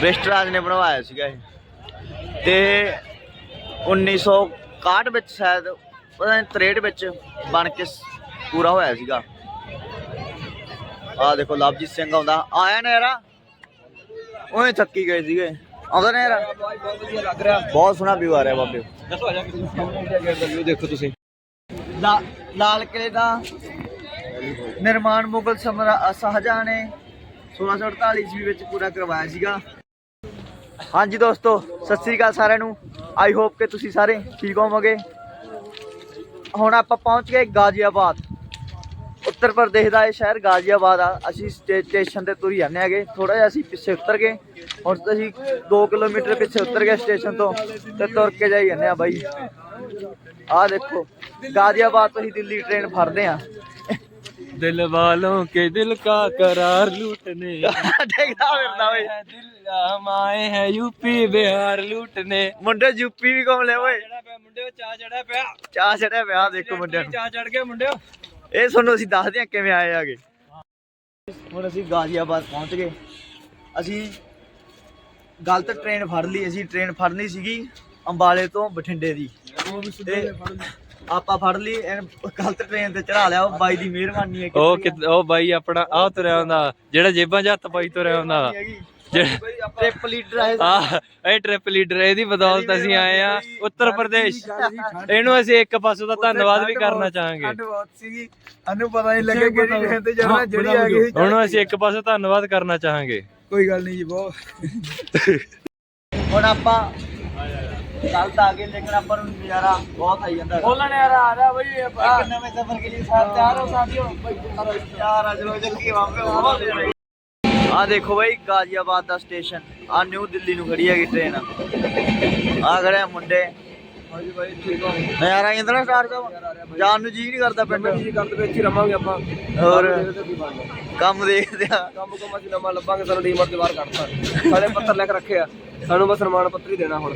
ਬ੍ਰਿਸ਼ਟਰਾਜ ਨੇ ਬਣਵਾਇਆ ਸੀਗਾ ਇਹ। ਤੇ 1961 ਵਿੱਚ ਸ਼ਾਇਦ, ਪਤਾ ਨਹੀਂ 63 ਵਿੱਚ ਬਣ ਕੇ ਪੂਰਾ ਹੋਇਆ ਸੀਗਾ। ਆ ਦੇਖੋ, ਲਵਜੀਤ ਸਿੰਘ ਆਉਂਦਾ। ਆਇਆ ਨਾ ਯਾਰਾ? ਉਹਨੇ ਥੱਕੀ ਗਏ ਸੀਗੇ। ਆਉਂਦਾ ਨਾ ਯਾਰਾ? ਬਹੁਤ ਵਧੀਆ ਲੱਗ ਰਿਹਾ ਬਹੁਤ ਸੋਹਣਾ ਵਿਊ ਆ ਰਿਹਾ ਬਾਬੇ। ਦੱਸੋ ਆ ਜਾ ਕੇ ਵਿਊ ਦੇਖੋ ਤੁਸੀਂ ਲਾ- ਲਾਲ ਕਿਲੇ ਦਾ ਨਿਰਮਾਣ ਮੁਗਲ ਸਮਰਾ, ਸ਼ਾਹਜਹਾਂ ਨੇ 1648 ਈਸਵੀ ਵਿੱਚ ਪੂਰਾ ਕਰਵਾਇਆ ਸੀਗਾ। ਹਾਂਜੀ ਦੋਸਤੋ ਸਤਿ ਸ੍ਰੀ ਅਕਾਲ ਸਾਰਿਆਂ ਨੂੰ। ਆਈ ਹੋਪ ਕਿ ਤੁਸੀਂ ਸਾਰੇ ਠੀਕ ਹੋਵੋਗੇ। ਹੁਣ ਆਪਾਂ ਪਹੁੰਚ ਗਏ ਗਾਜ਼ੀਆਬਾਦ। ਉੱਤਰ ਪ੍ਰਦੇਸ਼ ਦਾ ਇਹ ਸ਼ਹਿਰ ਗਾਜ਼ੀਆਬਾਦ ਆ। ਅਸੀਂ ਸਟੇਸ਼ਨ ਤੇ ਤੁਰੀ ਜਾਂਦੇ ਹੈਗੇ। ਥੋੜਾ ਜਿਹਾ ਅਸੀਂ ਪਿੱਛੇ ਉਤਰ ਗਏ। ਹੁਣ ਅਸੀਂ 2 ਕਿਲੋਮੀਟਰ ਪਿੱਛੇ ਉਤਰ ਗਏ ਸਟੇਸ਼ਨ ਤੋਂ ਤੇ ਤੁਰ ਕੇ ਜਾਈ ਜਾਂਦੇ ਆ ਬਾਈ। ਆ ਦੇਖੋ ਗਾਜ਼ੀਆਬਾਦ ਤੋਂ ਹੀ ਦਿੱਲੀ ਟ੍ਰੇਨ ਫੜਦੇ ਆ। ਦਿਲ ਵਾਲੋਂ ਕੇ ਦਿਲ ਕਾ ਕਰਾਰ ਲੁੱਟਨੇ। ਦੇਖਦਾ ਫਿਰਦਾ ਓਏ। हम आए हैं यूपी बिहार लूटने ਮੁੰਡੇ ਯੂਪੀ ਵੀ ਘੁੰਮ ਲਏ ਓਏ ਚੜਾ ਪਿਆ ਮੁੰਡਿਓ ਚਾਹ ਚੜਾ ਪਿਆ ਚਾਹ ਚੜਿਆ ਵਿਆਹ ਦੇਖੋ ਮੁੰਡਿਆਂ ਨੂੰ ਚਾਹ ਚੜ ਗਿਆ ਮੁੰਡਿਓ ਇਹ ਤੁਹਾਨੂੰ ਅਸੀਂ ਦੱਸਦੇ ਹਾਂ ਕਿਵੇਂ ਆਏ ਆਗੇ ਹੁਣ ਅਸੀਂ ਗਾਜ਼ੀਆਬਾਦ ਪਹੁੰਚ ਗਏ ਅਸੀਂ ਗਲਤ ਟ੍ਰੇਨ ਫੜ ਲਈ ਅਸੀਂ ਟ੍ਰੇਨ ਫੜਨੀ ਸੀਗੀ ਅੰਬਾਲੇ ਤੋਂ ਬਠਿੰਡੇ ਦੀ ਤੇ ਆਪਾਂ ਫੜ ਲਈ ਇਹਨੂੰ ਗਲਤ ਟ੍ਰੇਨ ਤੇ ਚੜਾ ਲਿਆ ਉਹ ਬਾਈ ਦੀ ਮਿਹਰਬਾਨੀ ਹੈ ਉਹ ਕਿ ਉਹ ਬਾਈ ਆਪਣਾ ਆ ਤੁਰਿਆ ਹੁੰਦਾ ਜਿਹੜਾ ਜੇਬਾਂ 'ਚ ਹੱਥ ਪਾਈ ਤੁਰਿਆ ਹੁੰਦਾ ਜਿਹੜਾ ਟ੍ਰਿਪ ਲੀਡਰ ਹੈ ਆ ਇਹ ਟ੍ਰਿਪ ਲੀਡਰ ਆਏ ਆ ਉੱਤਰ ਪ੍ਰਦੇਸ਼। ਇਹਨੂੰ ਅਸੀਂ ਇੱਕ ਪਾਸੋਂ ਦਾ ਧੰਨਵਾਦ ਵੀ ਕਰਨਾ ਚਾਹਾਂਗੇ। ਧੰਨਵਾਦ ਸੀਗੀ। ਸਾਨੂੰ ਪਤਾ ਨਹੀਂ ਲੱਗਿਆ ਕਿਹੜੀ ਟ੍ਰੇਨ ਜਿਹੜੀ ਆ ਕੋਈ ਗੱਲ ਨਹੀਂ ਜੀ ਬਹੁਤ। ਹੁਣ ਆਪਾਂ ਕੱਲ ਤਾਂ ਲੇਕਿਨ ਆਪਾਂ ਨੂੰ ਨਜ਼ਾਰਾ ਬਹੁਤ ਆਈ ਜਾਂਦਾ। ਬੋਲਣ ਯਾਰ ਆ ਰਿਹਾ ਬਈ ਇੱਕ ਨਵੇਂ ਸਫਰ ਕੇ ਲਈ ਸਾਥ ਤਿਆਰ ਹੋ ਸਾਥੀਓ। ਬਈ ਤਿਆਰ ਆ ਚਲੋ ਜਲਦੀ ਆ ਦੇਖੋ ਬਾਈ ਗਾਜ਼ੀਆਬਾਦ ਦਾ ਸਟੇਸ਼ਨ ਆ ਨਿਊ ਦਿੱਲੀ ਨੂੰ ਖੜੀ ਹੈਗੀ ਟ੍ਰੇਨ ਆ ਖੜੇ ਮੁੰਡੇ। ਹਾਂਜੀ ਬਾਈ ਠੀਕ ਹੋ ਨਜ਼ਾਰਾ ਆਈ ਅੰਦਰ ਸਟਾਰਟ ਸਾਹਿਬ। ਜਾਣ ਨੂੰ ਜੀ ਨਹੀਂ ਕਰਦਾ ਪਿੰਡ। ਜੀ ਕੰਮ ਦੇ ਵਿੱਚ ਹੀ ਰਵਾਂਗੇ ਆਪਾਂ। ਹੋਰ? ਕੰਮ ਦੇਖਦੇ ਆ। ਕੰਮ ਕੰਮ ਅਸੀਂ ਨਵਾਂ ਲੱਭਾਂਗੇ ਸਾਨੂੰ ਡੀਮਰ ਦੇ ਬਾਹਰ ਕੱਢਤਾ। ਸਾਡੇ ਪੱਤਰ ਲੈ ਕੇ ਰੱਖੇ ਆ। ਸਾਨੂੰ ਬਸ ਸਨਮਾਨ ਪੱਤਰ ਹੀ ਦੇਣਾ ਹੁਣ।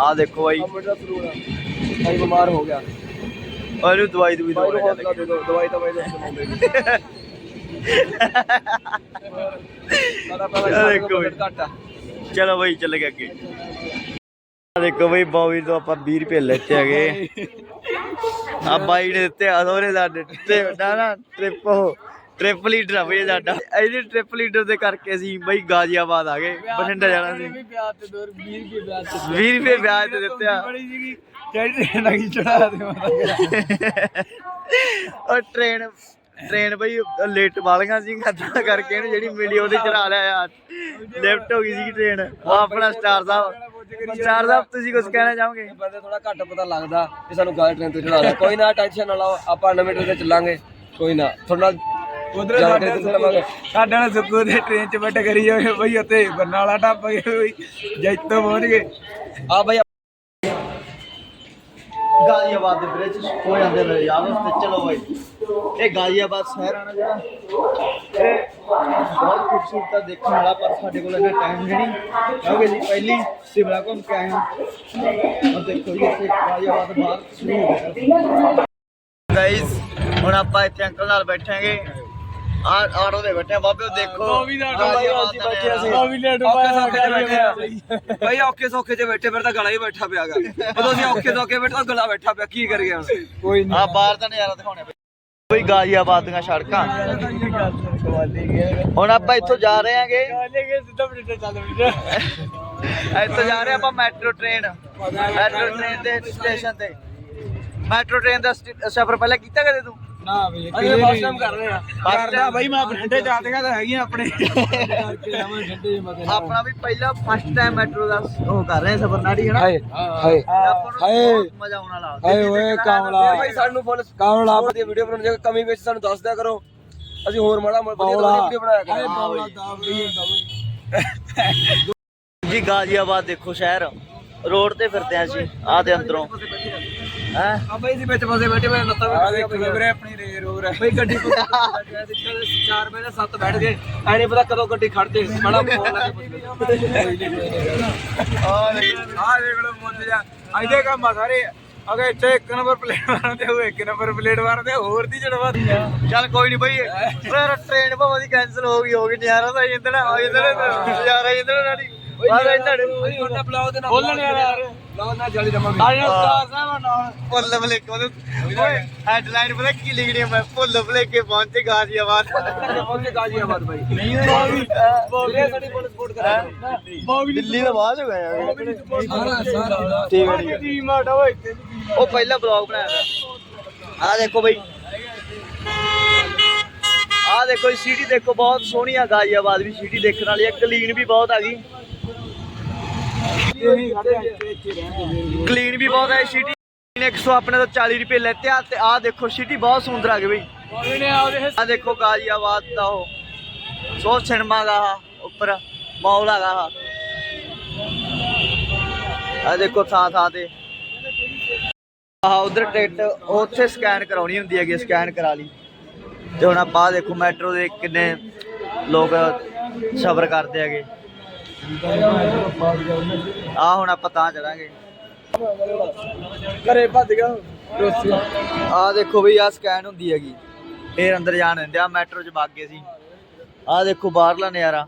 ਆ ਦੇਖੋ ਬਾਈ। ਆ ਮੁੰਡਾ ਸਰੂਰ ਆ ਭਾਈ ਬਿਮਾਰ ਹੋ ਗਿਆ। ਉਹਨੂੰ ਦਵਾਈ ਦਵਾਈ ਦਵਾਈ ਤਾਂ ਬਾਈ ਦੇ ਦਵਾਉਂਦੇ ਚਲੋ ਬਾਈ ਚੱਲ ਗਏ ਅੱਗੇ। ਦੇਖੋ ਬਈ ਬੌਬੀ ਤੋਂ ਆਪਾਂ 20 ਰੁਪਏ ਲੈਤੇ ਹੈਗੇ। ਆ ਬਾਈ ਨੇ ਦਿੱਤੇ ਆ ਸੋਰੇ ਸਾਡੇ ਤੇ ਨਾ ਨਾ ਟ੍ਰਿਪ ਉਹ ਟ੍ਰਿਪ ਲੀਡਰ ਆ ਬਈ ਇਹ ਸਾਡਾ। ਇਹਦੀ ਟ੍ਰਿਪ ਲੀਡਰ ਦੇ ਕਰਕੇ ਅਸੀਂ ਬਈ ਗਾਜ਼ੀਆਬਾਦ ਆ ਗਏ ਬਠਿੰਡਾ ਜਾਣਾ ਸੀ। ਵਿਆਹ ਤੇ 20 ਰੁਪਏ ਵਿਆਹ ਤੇ 20 ਰੁਪਏ ਵਿਆਜ ਤੇ ਦਿੱਤੇ ਆ। ਬੜੀ ਸੀਗੀ ਜਿਹੜੀ ਟ੍ਰੇਨ ਆ ਗਈ ਚੜਾ ਦੇ ਮਾਤਾ ਉਹ ਟ੍ਰੇਨ ਟ੍ਰੇਨ ਬਈ ਲੇਟ ਵਾਲੀਆਂ ਸੀ ਖਤਰਾ ਕਰਕੇ ਇਹਨੂੰ ਜਿਹੜੀ ਮਿਲੀ ਉਹਦੇ ਚੜਾ ਲਿਆ ਯਾਰ। ਲੈਫਟ ਹੋ ਗਈ ਸੀ ਟ੍ਰੇਨ ਉਹ ਆਪਣਾ ਸਟਾਰ ਸਾਹਿਬ। ਸਟਾਰ ਸਾਹਿਬ ਤੁਸੀਂ ਕੁਝ ਕਹਿਣਾ ਚਾਹੋਗੇ? ਬੰਦੇ ਥੋੜਾ ਘੱਟ ਪਤਾ ਲੱਗਦਾ ਕਿ ਸਾਨੂੰ ਗਾਲ ਟ੍ਰੇਨ ਤੇ ਚੜਾ ਲਿਆ। ਕੋਈ ਨਾ ਟੈਨਸ਼ਨ ਨਾ ਲਓ ਆਪਾਂ ਨਵੇਂ ਟ੍ਰੇਨ ਤੇ ਚੱਲਾਂਗੇ। ਕੋਈ ਨਾ ਥੋੜਾ ਉਧਰ ਸਾਡੇ ਸਾਡੇ ਨਾਲ ਸੁੱਕੂ ਦੇ ਟ੍ਰੇਨ 'ਚ ਬੈਠ ਕਰੀ ਜਾਵੇ ਬਈ ਉੱਥੇ ਬਰਨਾਲਾ ਟੱਪ ਗਏ ਬਈ। ਜੈਤੋ ਪਹੁੰਚ ਗਏ। ਆ ਬਈ ਗਾਜ਼ੀਆਬਾਦ ਦੇ ਬ੍ਰਿਜ ਹੋ ਜਾਂਦੇ ਨੇ ਯਾਰ ਤੇ ਚਲੋ ਬਾਈ, ਇਹ ਗਾਜ਼ੀਆਬਾਦ ਸ਼ਹਿਰ ਆਣਾ ਜਿਹੜਾ, ਇਹ ਬਹੁਤ ਖੂਬਸੂਰਤ ਆ ਦੇਖਣ ਵਾਲਾ, ਪਰ ਸਾਡੇ ਕੋਲ ਇੰਨਾ ਟਾਈਮ ਨਹੀਂ। ਕਿਉਂਕਿ ਅਸੀਂ ਪਹਿਲੀ ਸਿਮਲਾ ਘੁੰਮ ਕੇ ਆਏ ਹਾਂ। ਔਰ ਦੇਖੋ ਜੀ, ਇੱਥੇ ਗਾਜ਼ੀਆਬਾਦ ਬਾਹਰ ਸ਼ੁਰੂ ਹੋ ਗਿਆ। ਗਾਇਸ ਹੁਣ ਆਪਾਂ ਇੱਥੇ ਅੰਕਲ ਨਾਲ ਬੈਠਾਂਗੇ। ਆ ਆਟੋ ਦੇ ਬੈਠੇ ਆ। ਬਾਬੇ ਉਹ ਦੇਖੋ। ਗਾਜ਼ੀਆਬਾਦ ਦਾ ਨਜ਼ਾਰਾ। ਔਖੇ ਸੌਖੇ 'ਚ ਬੈਠੇ ਆ ਬਈ ਔਖੇ ਸੌਖੇ 'ਚ ਬੈਠੇ ਫਿਰ ਤਾਂ ਗਲਾ ਹੀ ਬੈਠਾ ਪਿਆਗਾ ਉਦੋਂ ਅਸੀਂ ਔਖੇ ਸੌਖੇ ਬੈਠੇ ਤਾਂ ਗਲਾ ਬੈਠਾ ਪਿਆ ਕੀ ਕਰੀਏ ਹੁਣ ਕੋਈ ਆ ਬਾਹਰ ਦਾ ਨਜ਼ਾਰਾ ਦਿਖਾਉਣੇ ਪਏ ਕੋਈ ਗਾਜ਼ੀਆਬਾਦ ਦੀਆਂ ਸੜਕਾਂ। ਹੁਣ ਆਪਾਂ ਇੱਥੋਂ ਜਾ ਰਹੇ ਇੱਥੋਂ ਜਾ ਰਹੇ ਆਪਾਂ ਮੈਟਰੋ ਟ੍ਰੇਨ। ਮੈਟਰੋ ਟ੍ਰੇਨ ਦੇ ਸਟੇਸ਼ਨ ਤੇ। ਮੈਟਰੋ ਟ੍ਰੇਨ ਦਾ ਸਫ਼ਰ ਪਹਿਲਾਂ ਕੀਤਾ ਕਦੇ ਤੂੰ? ਨਾ ਬਈ ਅਸੀਂ ਫਸਟ ਟਾਈਮ ਕਰ ਰਹੇ ਆ First time? ਬਈ ਮੈਂ ਬਠਿੰਡੇ ਜਾਂਦੀਆਂ ਤਾਂ ਹੈਗੀਆਂ ਆਪਣੇ। ਕਰਕੇ ਜਾਵਾਂ ਠੰਡੇ ਜਿਹੇ ਮਗਰ। ਆਪਣਾ ਵੀ ਪਹਿਲਾ ਫਸਟ ਟਾਈਮ ਮੈਟਰੋ ਦਾ ਉਹ ਕਰ ਰਹੇ ਹਾਂ ਸਫ਼ਰ ਨਾੜੀ ਹਨਾ? ਹਾਏ ਹਾਏ ਆਪਾਂ ਨੂੰ ਹਾਏ। ਬਹੁਤ ਮਜ਼ਾ ਆਉਣ ਵਾਲਾ। ਹਾਏ ਓਏ ਕਾਮਲਾ। ਭਾਈ ਸਾਨੂੰ ਫੁੱਲ ਕਾਮਲਾ। ਦੀ ਵੀਡੀਓ ਬਣਾਉਣ ਜੇ ਕਮੀ ਵਿੱਚ ਸਾਨੂੰ ਦੱਸ ਦਿਆ ਕਰੋ। ਅਸੀਂ ਹੋਰ ਮਾੜਾ ਮੋਟਾ ਵੀਡੀਓ ਬਣਾਇਆ ਕਰਾਂਗੇ। ਜੀ ਗਾਜ਼ੀਆਬਾਦ ਦੇਖੋ ਸ਼ਹਿਰ। ਰੋਡ ਤੇ ਫਿਰਦੇ ਆ ਜੀ ਆਹ ਦੇ ਅੰਦਰੋਂ। ਹੈ? ਆ ਬਈ ਜੀ ਵਿੱਚ ਫਸੇ ਬੈਠੇ ਮੈਂ ਲੱਤਾਂ ਵਿੱਚ ਦੇਖੋ ਵੀਰੇ ਆਪਣੀ ਰੇਰ ਹੋ ਰਿਹਾ ਬਈ ਗੱਡੀ ਕੋ 4 ਵਜੇ 7 ਬੈਠ ਗਏ। ਐ ਨਹੀਂ ਪਤਾ ਕਦੋਂ ਗੱਡੀ ਖੜ ਜੇ ਬੜਾ ਫੋਨ ਲਾ ਕੇ ਆ ਦੇਖ ਲਓ ਮੁੰਡੇ ਜਾ ਇਹਦੇ ਕੰਮ ਆ ਸਾਰੇ। ਅਗੇ ਇੱਥੇ ਇੱਕ ਨੰਬਰ ਪਲੇਟ ਮਾਰਦੇ ਹੋ ਇੱਕ ਨੰਬਰ ਪਲੇਟ ਮਾਰਦੇ ਹੋਰ ਦੀ ਜੜਵਾ ਚੱਲ ਕੋਈ ਨਹੀਂ ਬਈ ਫਿਰ ਟ੍ਰੇਨ ਭਾਵੇਂ ਦੀ ਕੈਨਸਲ ਹੋ ਗਈ ਹੋ ਗਈ ਨਿਆਰਾ ਤਾਂ ਇੰਦਣ ਆ ਇੰਦਣ ਨਿਆਰਾ ਇੰਦਣ ਨਾਲੀ ਬਾਹਰ ਇੰਦਣ ਉਹਨਾਂ ਬਲਾਉ ਦੇ ਨਾਲ ਬੋਲਣ ਯਾਰ। ਬਲਾਉ ਨਾਲ ਜਾਲੀ ਦਮਾਂਗੇ ਆਇਆ ਉਸਤਾਦ ਸਾਹਿਬ ਨਾਲ। ਫੁੱਲ ਬਲੇਕ ਓਏ ਹੈਡਲਾਈਨ ਪਤਾ ਕੀ ਲਿਖਣੀ ਹੈ ਮੈਂ ਫੁੱਲ ਬਲੇਕ ਕੇ ਪਹੁੰਚੇ ਗਾਜ਼ੀਆਬਾਦ। ਪਹੁੰਚੇ ਗਾਜ਼ੀਆਬਾਦ ਬਾਈ। ਨਹੀਂ ਹੋਈ ਬੋਲੇ ਸਾਡੀ ਪੁਲਿਸ ਸਪੋਰਟ ਕਰਾ ਦਿੱਲੀ ਦਾ ਬਾਅਦ ਹੋ ਗਿਆ ਸਾਰਾ ਸਾਰਾ ਠੀਕ ਹੈ ਠੀਕ ਹੈ ਟੀਮ ਆਟਾ ਓਏ ਉਹ ਪਹਿਲਾ ਬਲੌਗ ਬਣਾਇਆ ਆ ਦੇਖੋ ਬਈ। ਆ ਦੇਖੋ ਸਿਟੀ ਦੇਖੋ ਬਹੁਤ ਸੋਹਣੀ ਆ ਗਾਜ਼ੀਆਬਾਦ ਵੀ ਸਿਟੀ ਦੇਖਣ ਵਾਲੀ ਆ। ਕਲੀਨ ਵੀ ਬਹੁਤ ਆ ਗਈ। ਕਲੀਨ ਵੀ ਬਹੁਤ ਹੈ ਸਿਟੀ 100 ਆਪਣੇ ਤੋਂ 40 ਰੁਪਏ ਲੈਤੇ ਆ ਤੇ ਆ ਦੇਖੋ ਸਿਟੀ ਬਹੁਤ ਸੁੰਦਰ ਆ ਗਈ ਬਈ। ਆ ਦੇਖੋ ਗਾਜ਼ੀਆਬਾਦ ਦਾ ਉਹ। ਸੋ ਸਿਨੇਮਾ ਦਾ ਉੱਪਰ ਮੌਲ ਹੈਗਾ ਆ ਦੇਖੋ ਥਾਂ ਥਾਂ ਤੇ। ਆਹ ਉਧਰ ਟਿਕਟ ਉੱਥੇ ਸਕੈਨ ਕਰਾਉਣੀ ਹੁੰਦੀ ਹੈਗੀ ਸਕੈਨ ਕਰਾ ਲਈ। ਤੇ ਹੁਣ ਆਪਾਂ ਦੇਖੋ, ਮੈਟਰੋ ਦੇ ਕਿੰਨੇ ਲੋਕ ਸਬਰ ਕਰਦੇ ਹੈਗੇ। ਆ ਹੁਣ ਆਪਾਂ ਤਾਂ ਚੜਾਂਗੇ ਘਰੇ ਭੱਜ ਗਿਆ ਰੋਸਿਆ ਆ ਦੇਖੋ ਬਈ ਆ ਸਕੈਨ ਹੁੰਦੀ ਹੈਗੀ। ਫੇਰ ਅੰਦਰ ਜਾਣ ਦਿੰਦੇ ਆ ਮੈਟਰੋ 'ਚ ਵਗ ਗਏ ਸੀ। ਆ ਦੇਖੋ ਬਾਹਰਲਾ ਨਜ਼ਾਰਾ।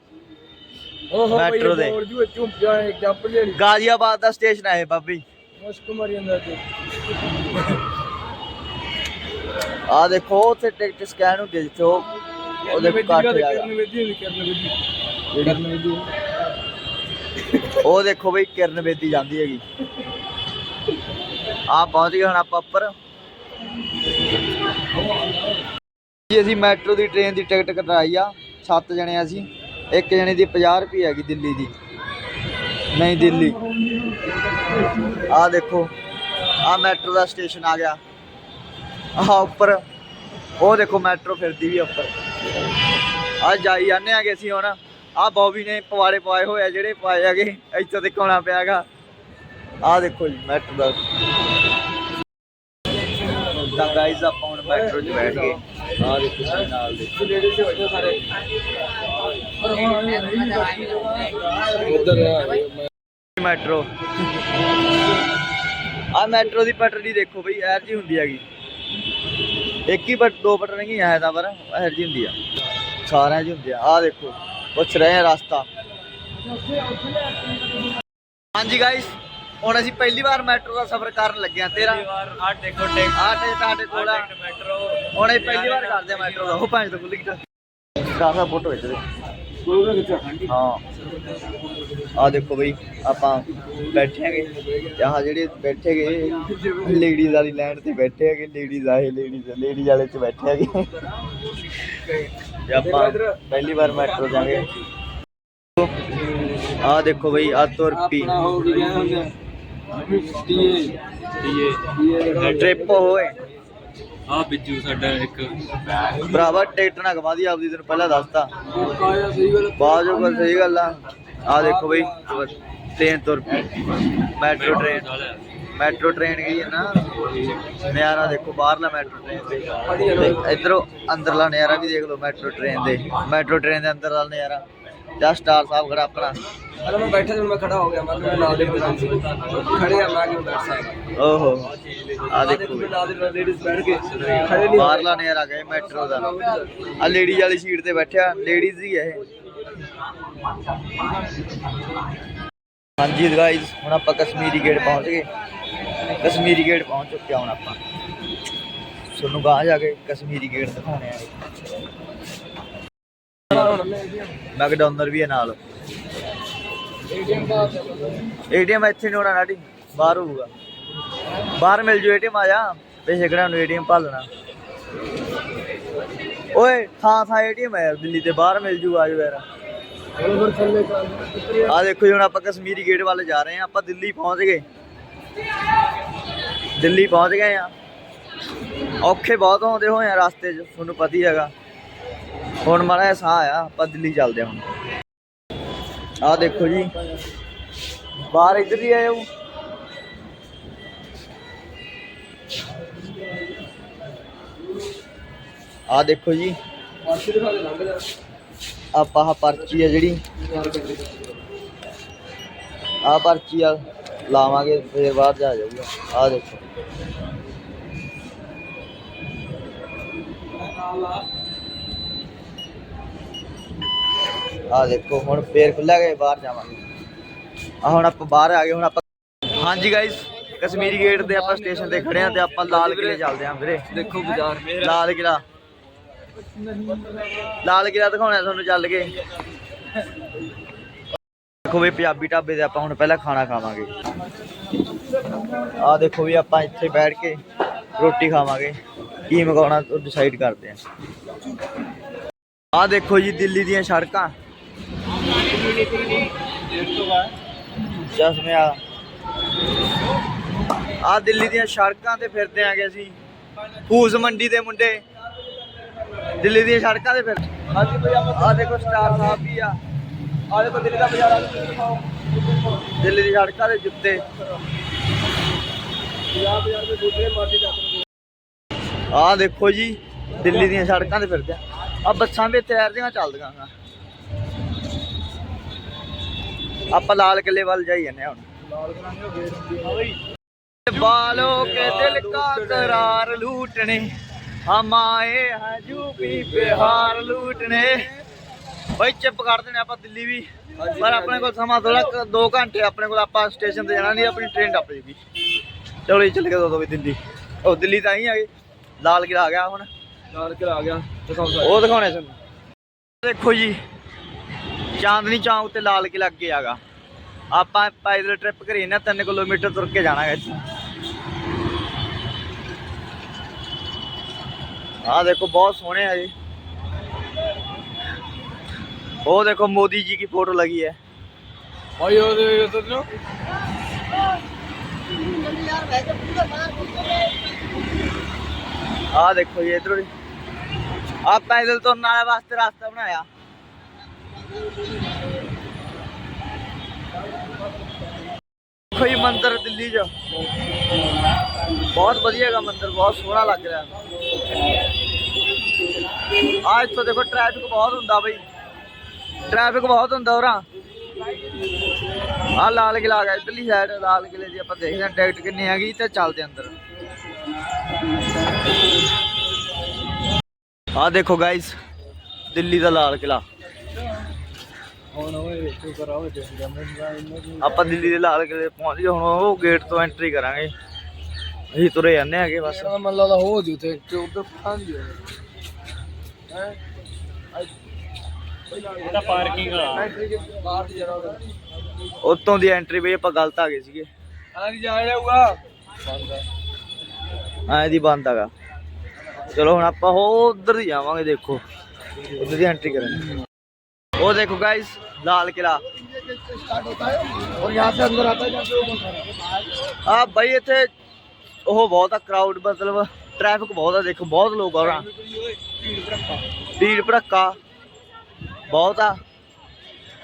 ਓਹੋ ਮੈਟਰੋ ਦੇ। ਜੂ ਝੁੰਪਿਆ ਜੰਪ ਜਿਹੜੀ ਗਾਜ਼ੀਆਬਾਦ ਦਾ ਸਟੇਸ਼ਨ ਹੈ ਬਾਬੀ। ਮੁਸ਼ਕ ਮਰੀ ਜਾਂਦਾ ਤੇ ਆ ਦੇਖੋ ਉੱਥੇ ਟਿਕਟ ਸਕੈਨ ਹੁੰਦੀ ਹੈ ਜਿੱਥੇ ਉਹ ਉਹਦੇ ਕੱਟ ਕਰਨ ਜਾਗਾ ਵੇਦੀ ਹੋਈ ਕਰਨ ਵੇਦੀ ਕਰਨ ਵੇਦੀ ਉਹ ਦੇਖੋ ਬਈ ਕਿਰਨ ਬੇਦੀ ਜਾਂਦੀ ਹੈਗੀ। ਆ ਪਹੁੰਚ ਗਏ ਹੁਣ ਆਪਾਂ ਉੱਪਰ। ਜੀ, ਅਸੀਂ ਮੈਟਰੋ ਦੀ ਟ੍ਰੇਨ ਦੀ ਟਿਕਟ ਕਟਾਈ ਆ। ਸੱਤ ਜਣੇ ਅਸੀਂ। ਇੱਕ ਜਣੇ ਦੀ 50 ਰੁਪਏ ਹੈਗੀ ਦਿੱਲੀ ਦੀ। ਨਹੀਂ, ਦਿੱਲੀ। ਆ ਦੇਖੋ ਆ ਮੈਟਰੋ ਦਾ ਸਟੇਸ਼ਨ ਆ ਗਿਆ। ਆ ਉੱਪਰ। ਉਹ ਦੇਖੋ ਮੈਟਰੋ ਫਿਰਦੀ ਵੀ ਉੱਪਰ। ਆ ਜਾਈ ਜਾਂਦੇ ਆਗੇ ਅਸੀਂ ਹੁਣ। ਆ ਬੌਬੀ ਨੇ ਪਵਾੜੇ ਪਾਏ ਹੋਏ ਆ ਜਿਹੜੇ ਪਾਏ ਹੈਗੇ ਇੱਥੋਂ ਤੇ ਕੋਣਾ ਪਿਆਗਾ। ਆ ਦੇਖੋ ਜੀ ਮੈਟਰੋ ਦਾ। ਤਾਂ ਗਾਈਜ਼ ਆਪਾਂ ਹੁਣ ਮੈਟਰੋ 'ਚ ਬੈਠ ਗਏ। ਆ ਦੇਖੋ ਜੀ ਨਾਲ ਦੇ। ਲੇਡੀ ਸੇ ਬੱਚੇ ਸਾਰੇ ਉਧਰ ਮੈਟਰੋ ਆ ਮੈਟਰੋ ਦੀ ਪਟੜੀ ਦੇਖੋ ਬਈ ਐਰ ਜੀ ਹੁੰਦੀ ਹੈਗੀ। ਇੱਕ ਹੀ ਬਟ ਦੋ ਪਟੜ ਨਹੀਂ ਹੈ ਤਾਂ ਪਰ ਐਰ ਜੀ ਹੁੰਦੀ ਆ। ਸਾਰਿਆਂ 'ਚ ਹੁੰਦੀ ਆ। ਆ ਦੇਖੋ। ਪੁੱਛ ਰਹੇ ਆ ਰਸਤਾ। ਹਾਂਜੀ ਗਾਇਸ ਹੁਣ ਅਸੀਂ ਪਹਿਲੀ ਵਾਰ ਮੈਟਰੋ ਦਾ ਸਫ਼ਰ ਕਰਨ ਲੱਗੇ ਆ ਤੇਰਾ ਆ ਦੇਖੋ ਟਿਕ ਆ ਤੇ ਤੁਹਾਡੇ ਕੋਲ ਆ। ਮੈਟਰੋ। ਹੁਣ ਇਹ ਪਹਿਲੀ ਵਾਰ ਕਰਦੇ ਆ ਮੈਟਰੋ ਦਾ। ਉਹ ਪੰਜ ਤੋਂ ਖੁੱਲ ਗਈ ਕਾਸਾ ਫੋਟੋ ਵਿੱਚ ਦੇ। ਹਾਂ। ਆ ਦੇਖੋ ਬਈ ਆਪਾਂ ਬੈਠੇ ਹੈਗੇ। ਤੇ ਆਹ ਜਿਹੜੇ ਬੈਠੇ ਹੈਗੇ ਲੇਡੀਜ਼ ਵਾਲੀ ਲਾਈਨ ਤੇ ਬੈਠੇ ਹੈਗੇ ਲੇਡੀਜ਼ ਆਏ ਲੇਡੀਜ਼ ਲੇਡੀਜ਼ ਵਾਲੇ ਚ ਬੈਠੇ ਹੈਗੇ। ਤੇ ਆਪਾਂ ਪਹਿਲੀ ਵਾਰ ਮੈਟਰੋ ਜਾਵਾਂਗੇ। ਆ ਦੇਖੋ ਬਈ ਆ ਤੁਰ ਪੀ ਆਪਣਾ ਹੋ ਗਿਆ ਹੁੰਦਾ ਡੀਏ ਡੀਏ ਟ੍ਰਿਪ ਹੋਏ। ਆ ਬਿੱਜੂ ਸਾਡਾ ਇੱਕ ਭਰਾਵਾ ਟਿਕਟ ਨਾ ਗਵਾ ਦੀ ਆਪਦੀ ਤੈਨੂੰ ਪਹਿਲਾਂ ਦੱਸਤਾ। ਗੱਲ ਬਾਜੋ ਗੱਲ ਸਹੀ ਗੱਲ ਆ। ਆ ਦੇਖੋ ਬਈ ਟ੍ਰੇਨ ਤੁਰ ਪਈ। ਮੈਟਰੋ ਟ੍ਰੇਨ ਮੈਟਰੋ ਟ੍ਰੇਨ ਗਈ ਹੈ ਨਾ। ਨਿਆਰਾ ਦੇਖੋ ਬਾਹਰਲਾ ਮੈਟਰੋ ਟ੍ਰੇਨ ਤੇ। ਇਧਰੋਂ ਅੰਦਰਲਾ ਨਿਆਰਾ ਵੀ ਦੇਖ ਲਓ ਮੈਟਰੋ ਟ੍ਰੇਨ ਦੇ ਮੈਟਰੋ ਟ੍ਰੇਨ ਦੇ ਅੰਦਰ ਦਾ ਨਿਆਰਾ ਜਾਂ ਸਟਾਰ ਸਾਹਿਬ ਖੜਾ ਆਪਣਾ। ਅਰੇ ਮੈਂ ਬੈਠਾ ਜਦੋਂ ਮੈਂ ਖੜਾ ਹੋ ਗਿਆ ਮਤਲਬ ਨਾਲ ਦੇ ਬਜ਼ੁਰਗ ਸੀ। ਖੜੇ ਆ ਮੈਂ ਕਿ ਬੈਠ ਸਕਦਾ ਓਹੋ। ਆ ਦੇਖੋ ਨਾਲ ਦੇ ਲੇਡੀਜ਼ ਬੈਠ ਕੇ ਖੜੇ ਨਹੀਂ ਬਾਹਰਲਾ ਨਿਆਰਾ ਗਏ ਮੈਟਰੋ ਦਾ। ਆ ਲੇਡੀਜ਼ ਵਾਲੀ ਸੀਟ ਤੇ ਬੈਠਿਆ। ਲੇਡੀਜ਼ ਹੀ ਹੈ ਇਹ। ਹਾਂਜੀ ਗਾਇਸ ਹੁਣ ਆਪਾਂ ਕਸ਼ਮੀਰੀ ਗੇਟ ਪਹੁੰਚ ਗਏ। ਕਸ਼ਮੀਰੀ ਗੇਟ ਪਹੁੰਚ ਚੁੱਕੇ ਹਾਂ ਹੁਣ ਆਪਾਂ। ਤੁਹਾਨੂੰ ਗਾਹ ਜਾ ਕੇ ਕਸ਼ਮੀਰੀ ਗੇਟ ਦਿਖਾਉਣੇ ਆ। ਮੈਕਡੋਨਲਡ ਵੀ ਹੈ ਨਾਲ। ਏਟੀਐਮ ਇੱਥੇ ਨਹੀਂ ਹੋਣਾ ਨਾਟੀ, ਬਾਹਰ ਹੋਊਗਾ। ਬਾਹਰ ਮਿਲ ਜੂ ਏਟੀਐਮ ਆ ਜਾ ਪੈਸੇ ਕਢਾਉਣ ਨੂੰ ਏਟੀਐਮ ਭਾਲਣਾ। ਓਏ ਥਾਂ ਥਾਂ ਏਟੀਐਮ ਹੈ ਦਿੱਲੀ ਤੇ ਬਾਹਰ ਮਿਲ ਜੂ ਆ ਜਾ ਯਾਰ। ਆ ਦੇਖੋ ਜੀ, ਹੁਣ ਆਪਾਂ ਕਸ਼ਮੀਰੀ ਗੇਟ ਵੱਲ ਜਾ ਰਹੇ ਹਾਂ। ਆਪਾਂ ਦਿੱਲੀ ਪਹੁੰਚ ਗਏ। ਦਿੱਲੀ ਪਹੁੰਚ ਗਏ ਆ ਔਖੇ ਬਹੁਤ ਆਉਂਦੇ ਹੋਏ ਆ ਰਸਤੇ 'ਚ, ਤੁਹਾਨੂੰ ਪਤਾ ਹੀ ਹੈਗਾ। ਹੁਣ ਮਾੜਾ ਸਾਹ ਆ ਆਪਾਂ ਦਿੱਲੀ ਚੱਲਦੇ ਹੁਣ। ਆ ਦੇਖੋ ਜੀ, ਬਾਹਰ ਇੱਧਰ ਹੀ ਆਏ ਹੋ। ਆ ਦੇਖੋ ਜੀ ਪਾਸੇ ਦਿਖਾ ਲੰਘ ਜਾ। ਆਪਾਂ ਆਹ ਪਰਚੀ ਆ ਜਿਹੜੀ। ਯਾਰ ਕਰਦੇ ਆ ਪਰਚੀ ਆ ਲਾਵਾਂਗੇ ਫੇਰ ਬਾਹਰ ਜਾ ਜਾਊਗਾ। ਆ ਦੇਖੋ। ਆ ਦੇਖੋ ਹੁਣ ਫੇਰ ਖੁੱਲਾ ਗਏ ਬਾਹਰ ਜਾਵਾਂਗੇ। ਆ ਹੁਣ ਆਪਾਂ ਬਾਹਰ ਆ ਗਏ ਹੁਣ ਆਪਾਂ ਹਾਂਜੀ ਗਾਇਸ ਕਸ਼ਮੀਰੀ ਗੇਟ ਤੇ ਆਪਾਂ ਸਟੇਸ਼ਨ ਤੇ ਖੜੇ ਆ ਤੇ ਆਪਾਂ ਲਾਲ ਕਿਲੇ ਚੱਲਦੇ ਆਂ ਵੀਰੇ। ਦੇਖੋ ਬਾਜ਼ਾਰ। ਲਾਲ ਕਿਲਾ ਲਾਲ ਕਿਲਾ ਦਿਖਾਉਣਾ ਤੁਹਾਨੂੰ ਚੱਲ ਕੇ। ਦੇਖੋ ਵੀ ਪੰਜਾਬੀ ਢਾਬੇ ਤੇ ਆਪਾਂ ਹੁਣ ਪਹਿਲਾਂ ਖਾਣਾ ਖਾਵਾਂਗੇ। ਆ ਦੇਖੋ ਵੀ ਆਪਾਂ ਇੱਥੇ ਬੈਠ ਕੇ ਰੋਟੀ ਖਾਵਾਂਗੇ। ਕੀ ਮੰਗਾਉਣਾ ਉਹ ਡਿਸਾਈਡ ਕਰਦੇ ਆ। ਆ ਦੇਖੋ ਜੀ ਦਿੱਲੀ ਦੀਆਂ ਸੜਕਾਂ। ਚਸ਼ਮੇ ਆ ਆ ਦਿੱਲੀ ਦੀਆਂ ਸੜਕਾਂ ਤੇ ਫਿਰਦੇ ਆਗੇ ਅਸੀਂ। ਫੂਸ ਮੰਡੀ ਦੇ ਮੁੰਡੇ। ਦਿੱਲੀ ਦੀਆਂ ਸੜਕਾਂ ਦੇ ਫਿਰ ਹਾਂਜੀ ਆ ਦੇਖੋ, ਸਟਾਰ ਸਾਹਿਬ ਵੀ ਆ। ਆ ਦੇਖੋ, ਦਿੱਲੀ ਦਾ ਬਾਜ਼ਾਰ ਆ। ਦਿੱਲੀ ਦੀ ਸੜਕਾਂ ਦੇ ਜੁੱਤੇ। ਪੰਜਾਬ ਬਾਜ਼ਾਰ ਦੇ ਦੂਸਰੇ ਮਾਰਦੇ ਜਾ ਆ ਦੇਖੋ ਜੀ, ਦਿੱਲੀ ਦੀਆਂ ਸੜਕਾਂ ਤੇ ਫਿਰਦੇ ਆ। ਬੱਸਾਂ ਵੀ ਤੈਰਦੀਆਂ ਚੱਲਦੀਆਂ ਆ ਆਪਾਂ ਲਾਲ ਕਿਲੇ ਵੱਲ ਜਾਈ ਜਾਂਦੇ ਹੁਣ। ਲਾਲ ਕਿਲੇ ਨੂੰ ਗੇਟ ਬਾਲੋ ਕੇ ਦਿਲ ਕਾ ਕਰਾਰ ਲੂਟਣੇ। हम आए हैं यूपी बिहार लूटने ਬਈ ਚਿਪ ਕਰ ਦੇਣੇ ਆਪਾਂ ਦਿੱਲੀ ਵੀ ਪਰ ਆਪਣੇ ਕੋਲ ਸਮਾਂ ਥੋੜਾ 2 ਘੰਟੇ ਆਪਣੇ ਕੋਲ ਆਪਾਂ ਸਟੇਸ਼ਨ ਤੇ ਜਾਣਾ ਨਹੀਂ ਆਪਣੀ ਟ੍ਰੇਨ ਟੱਪ ਜੂਗੀ ਚਲੋ ਜੀ ਚੱਲ ਕੇ ਦੋ ਵੀ ਦਿੱਲੀ ਉਹ ਦਿੱਲੀ ਤਾਂ ਹੀ ਆ ਗਏ ਲਾਲ ਕਿਲਾ ਆ ਗਿਆ ਹੁਣ ਲਾਲ ਕਿਲਾ ਆ ਗਿਆ ਦਿਖਾਓ ਸਾਰੇ ਉਹ ਦਿਖਾਉਣੇ ਤੁਹਾਨੂੰ ਦੇਖੋ ਜੀ ਚਾਂਦਨੀ ਚੌਂਕ ਤੇ ਲਾਲ ਕਿਲਾ ਅੱਗੇ ਆਗਾ ਆਪਾਂ ਪੈਦਲ ਟ੍ਰਿਪ ਕਰੀ ਨਾ 3 ਕਿਲੋਮੀਟਰ ਤੁਰ ਕੇ ਜਾਣਾ ਹੈ ਆ ਦੇਖੋ ਬਹੁਤ ਸੋਹਣੇ ਆ ਜੀ ਉਹ देखो मोदी जी की फोटो लगी है ਭਾਈ ਉਹਦੇ ਉਧਰ ਨੂੰ ਆ ਦੇਖੋ ਜੀ ਇਧਰੋਂ ਆ ਪੈਦਲ ਤੁਰਨ ਵਾਲੇ ਵਾਸਤੇ ਰਸਤਾ ਬਣਾਇਆ ਦੇਖੋ ਜੀ ਮੰਦਿਰ ਦਿੱਲੀ 'ਚ। ਬਹੁਤ ਵਧੀਆ ਹੈਗਾ ਮੰਦਿਰ, ਬਹੁਤ ਸੋਹਣਾ ਲੱਗ ਰਿਹਾ। ਆ ਇੱਥੋਂ ਦੇਖੋ ਟ੍ਰੈਫਿਕ ਬਹੁਤ ਹੁੰਦਾ ਬਈ। ਟ੍ਰੈਫਿਕ ਬਹੁਤ ਹੁੰਦਾ ਉਰਾਂ। ਆ ਲਾਲ ਕਿਲਾ ਆ ਗਿਆ ਇਧਰਲੀ ਸਾਈਡ ਲਾਲ ਕਿਲੇ ਦੀ ਆਪਾਂ ਦੇਖਦੇ ਹਾਂ ਟਿਕਟ ਕਿੰਨੀ ਹੈਗੀ ਤੇ ਚੱਲਦੇ ਅੰਦਰ। ਆ ਦੇਖੋ ਗਾਇਸ ਦਿੱਲੀ ਦਾ ਲਾਲ ਕਿਲਾ ਹੁਣ ਤੂੰ ਕਰਾਓ ਆਪਾਂ ਦਿੱਲੀ ਦੇ ਲਾਲ ਕਿਲੇ ਪਹੁੰਚ ਗਏ ਹੁਣ ਉਹ ਗੇਟ ਤੋਂ ਐਂਟਰੀ ਕਰਾਂਗੇ। ਅਸੀਂ ਤੁਰੇ ਜਾਂਦੇ ਹੈਗੇ ਬਸ। ਮੈਨੂੰ ਲੱਗਦਾ ਹੋ ਜੂ ਤੇ ਕਿ ਉਧਰ ਪਹੁੰਚ ਜੂ ਹੈ? ਇਹਦਾ ਪਾਰਕਿੰਗ ਆ। ਬਾਹਰ ਦੀ ਜਰਾ ਉਤੋਂ ਦੀ ਐਂਟਰੀ ਬਈ ਆਪਾਂ ਗਲਤ ਆ ਗਏ ਸੀਗੇ। ਆ ਨਹੀਂ ਜਾ ਜਾਊਗਾ? ਐ ਦੀ ਬੰਦ ਹੈਗਾ ਚਲੋ ਹੁਣ ਆਪਾਂ ਉਹ ਉਧਰ ਹੀ ਜਾਵਾਂਗੇ ਦੇਖੋ। ਉਧਰ ਦੀ ਐਂਟਰੀ ਕਰਾਂਗੇ। ਉਹ ਦੇਖੋ ਗਾਇਸ ਲਾਲ ਕਿਲਾ और यहाँ से अंदर आता है जहाँ से वो बंद है ਆ ਬਈ ਇੱਥੇ ਉਹ ਬਹੁਤ ਆ ਕਰਾਊਡ ਮਤਲਬ ਟ੍ਰੈਫਿਕ ਬਹੁਤ ਆ ਦੇਖੋ ਬਹੁਤ ਲੋਕ ਆ ਉਰਾਂ ਭੀੜ ਭੜੱਕਾ ਬਹੁਤ ਆ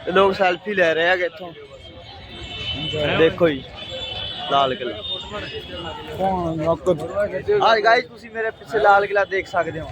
ਤੇ ਲੋਕ ਸੈਲਫੀ ਲੈ ਰਹੇ ਹੈਗੇ ਇੱਥੋਂ ਦੇਖੋ ਜੀ ਲਾਲ ਕਿਲਾ कौन नौकर ਆ ਗਾਇਸ ਤੁਸੀਂ ਮੇਰੇ ਪਿੱਛੇ ਲਾਲ ਕਿਲਾ ਦੇਖ ਸਕਦੇ ਹੋ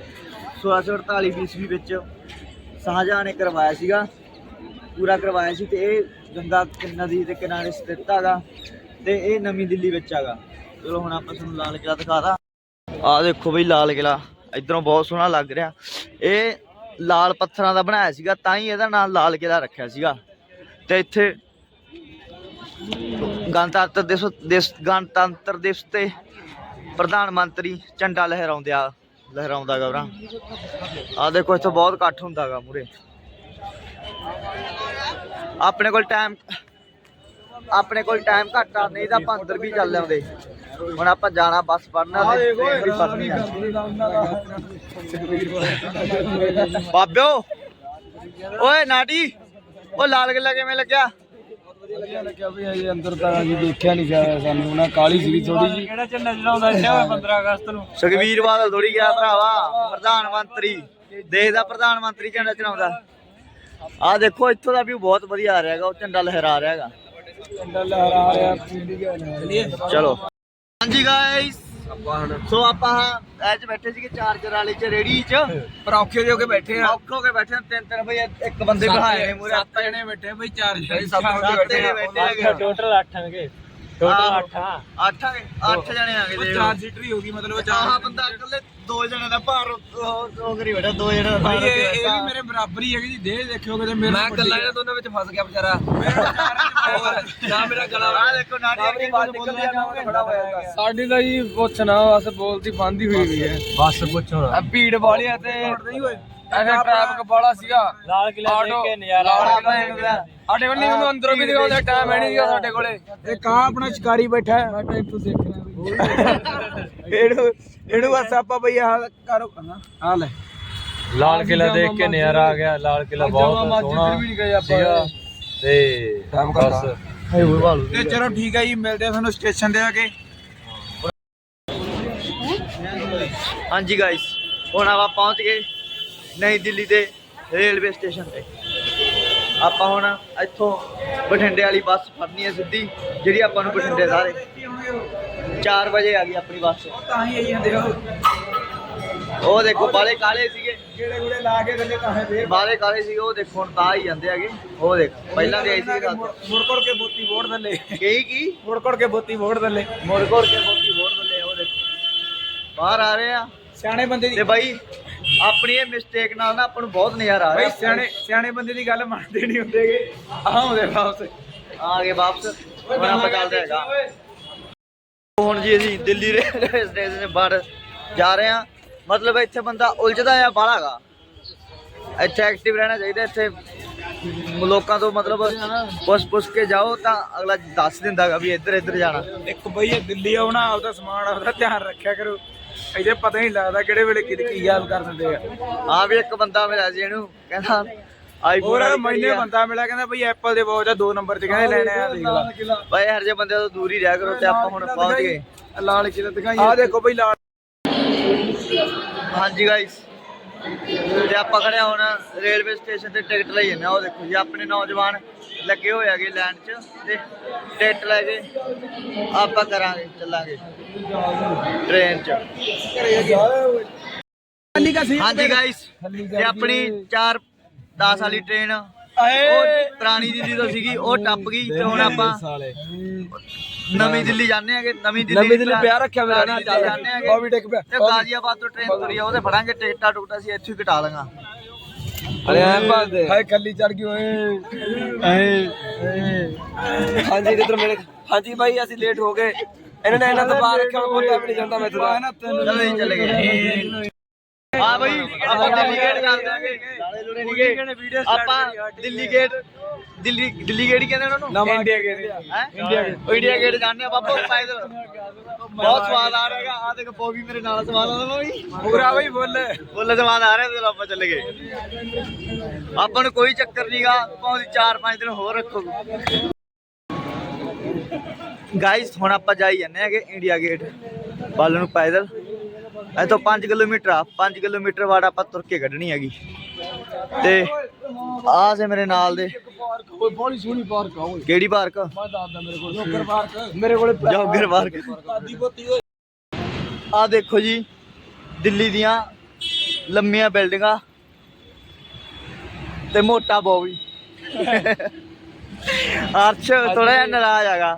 1648 ਈਸਵੀ ਵਿੱਚ ਸ਼ਾਹਜਹਾਂ ਨੇ ਕਰਵਾਇਆ ਸੀਗਾ, ਪੂਰਾ ਕਰਵਾਇਆ ਸੀ ਤੇ ਇਹ ਗੰਗਾ ਨਦੀ ਦੇ ਕਿਨਾਰੇ ਸਥਿਤ ਹੈਗਾ ਤੇ ਇਹ ਨਵੀਂ ਦਿੱਲੀ ਵਿੱਚ ਹੈਗਾ। ਚਲੋ ਹੁਣ ਆਪਾਂ ਤੁਹਾਨੂੰ ਲਾਲ ਕਿਲਾ ਦਿਖਾਦਾ ਆ ਦੇਖੋ ਬਈ ਲਾਲ ਕਿਲਾ ਇਧਰੋਂ ਬਹੁਤ ਸੋਹਣਾ ਲੱਗ ਰਿਹਾ। ਇਹ ਲਾਲ ਪੱਥਰਾਂ ਦਾ ਬਣਾਇਆ ਸੀਗਾ, ਤਾਂ ਹੀ ਇਹਦਾ ਨਾਮ ਲਾਲ ਕਿਲਾ ਰੱਖਿਆ ਸੀਗਾ। ਤੇ ਇੱਥੇ ਗਣਤੰਤਰ ਦਿਵਸ ਦਿਵਸ ਗਣਤੰਤਰ ਦਿਵਸ ਤੇ ਪ੍ਰਧਾਨ ਮੰਤਰੀ ਝੰਡਾ ਲਹਿਰਾਉਂਦੇ ਆ। ਲਹਿਰਾਉਂਦਾ ਗਾ ਉਰਾਂ ਆ ਦੇਖੋ ਇੱਥੇ ਬਹੁਤ ਇਕੱਠ ਹੁੰਦਾ ਗਾ ਮੂਰੇ। ਆਪਣੇ ਕੋਲ ਟਾਈਮ ਆਪਣੇ ਕੋਲ ਟਾਈਮ ਘੱਟ ਆ ਨਹੀਂ ਤਾਂ ਆਪਾਂ ਅੰਦਰ ਵੀ ਚੱਲ ਆਉਂਦੇ। ਹੁਣ ਆਪਾਂ ਜਾਣਾ ਬੱਸ ਪੜਨਾ ਤੇ train ਵੀ ਫੜਨੀ ਆ। ਬਾਬਿਓ ਓਏ ਨਾਟੀ ਉਹ ਲਾਲ ਕਿਲਾ ਕਿਵੇਂ ਲੱਗਿਆ? ਵਧੀਆ ਲੱਗਿਆ ਵੀ ਅਜੇ ਅੰਦਰ ਤਾਂ ਅਸੀਂ ਦੇਖਿਆ ਨਹੀਂ ਜਾ ਸਾਨੂੰ। ਉਹਨਾਂ ਕਾਲੀ ਸੀਗੀ ਥੋੜੀ ਜੀ ਕਿਹੜਾ ਝੰਡਾ ਚੜਾਉਂਦਾ ਇੱਥੇ 15 ਅਗਸਤ ਨੂੰ। ਸੁਖਵੀਰ ਬਾਦਲ ਥੋੜੀ ਗਿਆ ਭਰਾਵਾ ਪ੍ਰਧਾਨ ਮੰਤਰੀ। ਦੇਸ਼ ਦਾ ਪ੍ਰਧਾਨ ਮੰਤਰੀ ਝੰਡਾ ਚੜਾਉਂਦਾ ਆ ਦੇਖੋ ਇੱਥੋਂ ਦਾ ਵੀ ਬਹੁਤ ਵਧੀਆ ਆ ਰਿਹਾ ਹੈਗਾ ਉਹ ਝੰਡਾ ਲਹਿਰਾ ਰਿਹਾ ਹੈਗਾ। ਝੰਡਾ ਲਹਿਰਾ ਰਿਹਾ ਚਲੋ। ਹਾਂਜੀ ਗਾਇਸ ਆਪਾਂ ਹੁਣ ਸੋ ਆਪਾਂ ਐਚ ਬੈਠੇ ਸੀਗੇ ਚਾਰਜਰ ਵਾਲੇ ਚ ਰੇੜੀ ਚ। ਪਰ ਔਖੇ ਜਿਹੇ ਹੋ ਕੇ ਬੈਠੇ ਆ। ਔਖੋ ਕੇ ਬੈਠੇ ਆ, ਤਿੰਨ ਤਿੰਨ ਭਈ ਇੱਕ ਬੰਦੇ ਬਿਠਾਏ ਨੇ ਮੂਰੇ ਸੱਤ ਜਣੇ ਬੈਠੇ ਬਈ ਚਾਰ ਜਣੇ ਸੱਤ ਜਣੇ ਬੈਠੇ ਹੈਗੇ। ਟੋਟਲ 8 ਆਂਗੇ ਟੋਟਲ 8 ਆ। ਅੱਠ ਆ ਗਏ ਅੱਠ ਜਣੇ ਆ ਗਏ ਦੇਖ ਚਾਰ ਸੀਟਰ ਹੀ ਹੋ ਗਈ ਮਤਲਬ ਆਹ ਬੰਦਾ ਇਕੱਲੇ ਦੋ ਜਣੇ ਦਾ ਭਾਰ ਉਹ ਕਰੀ ਬੈਠਾ ਦੋ ਜਣੇ ਦਾ ਭਾਰ ਭਾਈ ਇਹ ਇਹ ਵੀ ਮੇਰੇ ਬਰਾਬਰ ਹੀ ਹੈਗੀ ਜੀ ਦੇ ਦੇਖਿਓ ਕਿਤੇ ਮੇਰੇ ਮੈਂ ਇਕੱਲਾ ਇਹਨਾਂ ਦੋਨਾਂ ਵਿੱਚ ਫਸ ਗਿਆ ਵਿਚਾਰਾ। ਨਾ ਮੇਰਾ ਗਲਾ ਆਹ ਦੇਖੋ ਨਾਟਕ ਆਪਣੀ ਬਾਤ ਨਿਕਲਦੀ ਆ ਨਾ ਖੜਾ ਹੋਇਆ ਸਾਡੀ ਤਾਂ ਜੀ ਪੁੱਛਣਾ ਬਸ ਬੋਲਦੀ ਬੰਦੀ ਹੋਈ ਵੀ ਹੈ। ਬਸ ਪੁੱਛੋ ਆ ਭੀੜ ਵਾਲੀ ਆ ਤੇ ਐਸੇ ਟ੍ਰੈਫਿਕ ਵਾਲਾ ਸੀਗਾ। ਲਾਲ ਕਿਲਾ ਦੇਖ ਕੇ ਨਜ਼ਾਰਾ। ਸਾਡੇ ਕੋਲ ਨਹੀਂ ਅੰਦਰੋਂ ਵੀ ਦਿਖਾਉਂਦਾ ਟਾਈਮ ਹੈ ਨਹੀਂ ਸੀਗਾ ਸਾਡੇ ਕੋਲੇ। ਇਹ ਕਾ ਆਪਣਾ ਸ਼ਿਕਾਰੀ ਬੈਠਾ ਹੈ। ਮੈਂ ਟਾਈਮ ਤੋਂ ਦੇਖ ਇਹਨੂੰ ਇਹਨੂੰ ਬਸ ਆਪਾਂ ਬਈ ਆ ਕਰੋ। ਹਾਂ ਲੈ। ਲਾਲ ਕਿਲਾ ਦੇਖ ਕੇ ਨਜ਼ਾਰਾ ਆ ਗਿਆ। ਲਾਲ ਕਿਲਾ ਬਹੁਤ ਸੋਹਣਾ ਸੀਗਾ। ਤੇ ਟਾਈਮ ਬਸ। ਤੇ ਚਲੋ ਠੀਕ ਹੈ ਜੀ ਮਿਲਦੇ ਆ ਤੁਹਾਨੂੰ ਸਟੇਸ਼ਨ ਤੇ ਆ ਕੇ ਹਾਂਜੀ ਗਾਇਸ ਹੁਣ ਆਪਾਂ ਪਹੁੰਚ ਗਏ ਨਈ ਦਿੱਲੀ ਦੇ ਰੇਲਵੇ ਸਟੇਸ਼ਨ ਤੇ। ਆਪਾਂ ਹੁਣ ਇੱਥੋਂ ਬਠਿੰਡੇ ਵਾਲੀ ਬੱਸ ਫੜਨੀ ਹੈ ਸਿੱਧੀ ਜਿਹੜੀ ਆਪਾਂ ਨੂੰ ਬਠਿੰਡੇ ਸਾਰੇ। 4 ਵਜੇ ਆ ਗਈ ਆਪਣੀ ਬੱਸ। ਤਾਂ ਹੀ ਆਈ ਜਾਂਦੇ ਹੋ ਉਹ ਦੇਖੋ ਬਾਲੇ ਕਾਲੇ ਸੀਗੇ। ਜਿਹੜੇ ਗੁੜੇ ਲਾ ਕੇ ਥੱਲੇ ਤਾਂ ਫੇਰ। ਬਾਲੇ ਕਾਲੇ ਸੀਗੇ ਉਹ ਦੇਖੋ ਹੁਣ ਤਾਂ ਹੀ ਜਾਂਦੇ ਹੈਗੇ। ਉਹ ਦੇਖ ਪਹਿਲਾਂ ਗਏ ਸੀ ਰਾਤ। ਕੇ ਬੋਤੀ ਵੋੜ ਥੱਲੇ ਕਹੀ ਕੀ? ਮੁੜ ਕੋੜ ਕੇ ਬੋਤੀ ਵੋੜ ਥੱਲੇ ਮੁੜ ਘੋੜ ਕੇ ਬੋਤੀ ਹੋਰ ਬੱਲੇ ਉਹ ਦੇਖੋ। ਬਾਹਰ ਆ ਰਹੇ ਆ। ਸਿਆਣੇ ਬੰਦੇ ਦੀ ਤੇ ਬਾਈ ਆਪਣੀ ਇਹ ਮਿਸਟੇਕ ਨਾਲ ਨਾ ਆਪਾਂ ਨੂੰ ਬਹੁਤ ਨਜ਼ਾਰਾ ਆ ਬਈ ਰਿਹਾ। ਸਿਆਣੇ ਸਿਆਣੇ ਬੰਦੇ ਦੀ ਗੱਲ ਮੰਨਦੇ ਨਹੀਂ ਹੁੰਦੇਗੇ ਆਉਂਦੇ ਵਾਪਸ। ਆ ਗਏ ਵਾਪਸ। ਹੁਣ ਆਪਾਂ ਚੱਲਦੇ ਹੈਗਾ। ਹੁਣ ਜੀ ਅਸੀਂ ਦਿੱਲੀ ਰੇਲਵੇ ਸਟੇਸ਼ਨ ਦੇ ਬਾਹਰ ਜਾ ਰਹੇ ਹਾਂ। ਮਤਲਬ ਇੱਥੇ ਬੰਦਾ ਉਲਝਦਾ ਆ ਬਾਲਾਗਾ ਇੱਥੇ ਐਕਟਿਵ ਰਹਿਣਾ ਚਾਹੀਦਾ ਇੱਥੇ ਲੋਕਾਂ ਤੋਂ ਮਤਲਬ ਪੁੱਛ ਪੁੱਛ ਕੇ ਜਾਓ ਤਾਂ ਅਗਲਾ ਦੱਸ ਦਿੰਦਾਗਾ ਵੀ ਇੱਧਰ ਇੱਧਰ ਜਾਣਾ। ਇੱਕ ਬਈ ਇਹ ਦਿੱਲੀ ਆਉਣਾ ਆਪਦਾ ਸਮਾਨ ਆਪਦਾ ਧਿਆਨ ਰੱਖਿਆ ਕਰੋ। ਇਹਦੇ ਪਤਾ ਨਹੀਂ ਲੱਗਦਾ ਕਿਹੜੇ ਵੇਲੇ ਕੀ ਕੀ ਯਾਦ ਕਰ ਦਿੰਦੇ ਆ। ਆ ਵੀ ਇੱਕ ਬੰਦਾ ਮਿਲਿਆ ਸੀ ਇਹਨੂੰ ਕਹਿੰਦਾ ਆਈਫੋਨ ਹੋਰ ਮੈਨੇ ਬੰਦਾ ਮਿਲਿਆ ਕਹਿੰਦਾ ਬਈ ਐਪਲ ਦੇ ਵਾਚ ਆ ਦੋ ਨੰਬਰ ਚ ਕਹਿੰਦੇ ਲੈਣੇ ਆ ਦੇਖ ਲਾ। ਬਾਈ ਹਰ ਜੇ ਬੰਦੇ ਤੋਂ ਦੂਰ ਹੀ ਰਿਹਾ ਕਰੋ ਤੇ ਆਪਾਂ ਹੁਣ ਪਹੁੰਚ ਗਏ। ਲਾਲ ਕਿਲਾ ਦਿਖਾਈ। ਆ ਦੇਖੋ ਬਈ ਲਾਲ। ਹਾਂਜੀ ਗਾਇਸ ਤੇ ਆਪਾਂ ਖੜੇ ਹਾਂ ਹੁਣ ਰੇਲਵੇ ਸਟੇਸ਼ਨ ਤੇ ਟਿਕਟ ਲਈ ਜੰਨੇ ਉਹ ਦੇਖੋ ਜੀ ਆਪਣੇ ਨੌਜਵਾਨ ਲੱਗੇ ਹੋਏ ਹੈਗੇ ਲਾਈਨ 'ਚ ਤੇ ਟਿਕਟ ਲੈ ਕੇ ਆਪਾਂ ਕਰਾਂਗੇ ਚੱਲਾਂਗੇ ਟ੍ਰੇਨ 'ਚ। ਹਾਂਜੀ ਗਾਇਸ ਤੇ ਆਪਣੀ 4 10 ਵਾਲੀ ਟ੍ਰੇਨ ਉਹ ਪੁਰਾਣੀ ਦਿੱਲੀ ਤੋਂ ਸੀਗੀ ਉਹ ਟੱਪ ਗਈ ਤੇ ਹੁਣ ਆਪਾਂ ਨਵੀਂ ਦਿੱਲੀ ਜਾਂਦੇ ਹੈਗੇ ਨਵੀਂ ਦਿੱਲੀ ਨਵੀਂ ਦਿੱਲੀ ਪਿਆ ਰੱਖਿਆ ਮੇਰਾ ਨਾ ਚੱਲ ਉਹ ਵੀ ਟਿਕ ਪਿਆ। ਤੇ ਗਾਜ਼ੀਆਬਾਦ ਤੋਂ ਟ੍ਰੇਨ ਤੁਰੀ ਆ ਉਹਦੇ ਫੜਾਂਗੇ ਟਿਕਟਾਂ ਟੁਕਟਾਂ ਅਸੀਂ ਇੱਥੇ ਹੀ ਕਟਾ ਲਾਂਗਾ। ਅਰੇ ਐ ਭਾਦੇ ਹਾਏ ਕੱਲੀ ਚੜ ਗਈ ਓਏ। ਹਾਂਜੀ ਇਧਰ ਮੇਰੇ ਹਾਂਜੀ ਭਾਈ ਅਸੀਂ ਲੇਟ ਹੋ ਗਏ। ਇਹਨਾਂ ਨੇ ਇਹਨਾਂ ਤੋਂ ਬਾਹਰ ਰੱਖਿਆ ਬੋਲਿਆ ਵੀ ਨਹੀਂ ਜਾਂਦਾ ਮੈਂ ਤਾਂ ਚਲੋ ਜੀ ਚਲੇ ਗਏ। ਹਾਂ ਬਈ ਆਪਾਂ ਦਿੱਲੀ ਗੇਟ ਚੱਲ ਦਾਂਗੇ ਨਾਲੇ ਲੁੜੇ ਨਹੀਂ ਆਪਾਂ ਦਿੱਲੀ ਗੇਟ ਦਿੱਲੀ ਦਿੱਲੀ ਗੇਟ ਕਹਿੰਦੇ ਉਹਨਾਂ ਨੂੰ? ਨਵਾਂ ਇੰਡੀਆ ਗਏ ਹੈ? ਇੰਡੀਆ ਗੇਟ ਇੰਡੀਆ ਗੇਟ ਜਾਂਦੇ ਆ ਬਾਬਾ ਪੈਦਲ ਬਹੁਤ ਸਵਾਦ ਆ ਰਿਹਾ ਆ ਦੇਖ ਪੋਗੀ ਮੇਰੇ ਨਾਲ ਸਵਾਦ ਆਉਂਦਾ ਬਈ। ਪੂਰਾ ਬਈ ਬੋਲ ਬੁੱਲੇ ਸਵਾਦ ਆ ਰਿਹਾ ਤੇ ਆਪਾਂ ਚੱਲ ਗਏ। ਆਪਾਂ ਨੂੰ ਕੋਈ ਚੱਕਰ ਨਹੀਂਗਾ ਭਾਵੇਂ 4-5 ਦਿਨ ਹੋਰ ਰੱਖੋ ਗਾਇਸ ਹੁਣ ਆਪਾਂ ਜਾਈ ਜਾਂਦੇ ਹੈਗੇ ਇੰਡੀਆ ਗੇਟ ਵੱਲ ਨੂੰ ਪੈਦਲ। ਇੱਥੋਂ 5 ਕਿਲੋਮੀਟਰ ਆ 5 ਕਿਲੋਮੀਟਰ ਵਾਟ ਆਪਾਂ ਤੁਰ ਕੇ ਕੱਢਣੀ ਹੈਗੀ। ਤੇ ਆਹ ਸੇ ਮੇਰੇ ਨਾਲ ਦੇ। ਓਏ ਬੜੀ ਸੋਹਣੀ ਪਾਰਕ ਆ ਓਏ। ਕਿਹੜੀ ਪਾਰਕ? ਮੈਂ ਦੱਸਦਾ ਮੇਰੇ ਕੋਲ ਜੋਗਰ ਪਾਰਕ। ਮੇਰੇ ਕੋਲ ਜੋਗਰ ਪਾਰਕ। ਆਦੀ ਬੋਤੀ ਓਏ। ਆ ਦੇਖੋ ਜੀ ਦਿੱਲੀ ਦੀਆਂ ਲੰਮੀਆਂ ਬਿਲਡਿੰਗਾਂ ਤੇ ਮੋਟਾ ਬੋਵੀ। ਅਰਸ਼ ਥੋੜਾ ਜਿਹਾ ਨਾਰਾਜ਼ ਹੈਗਾ।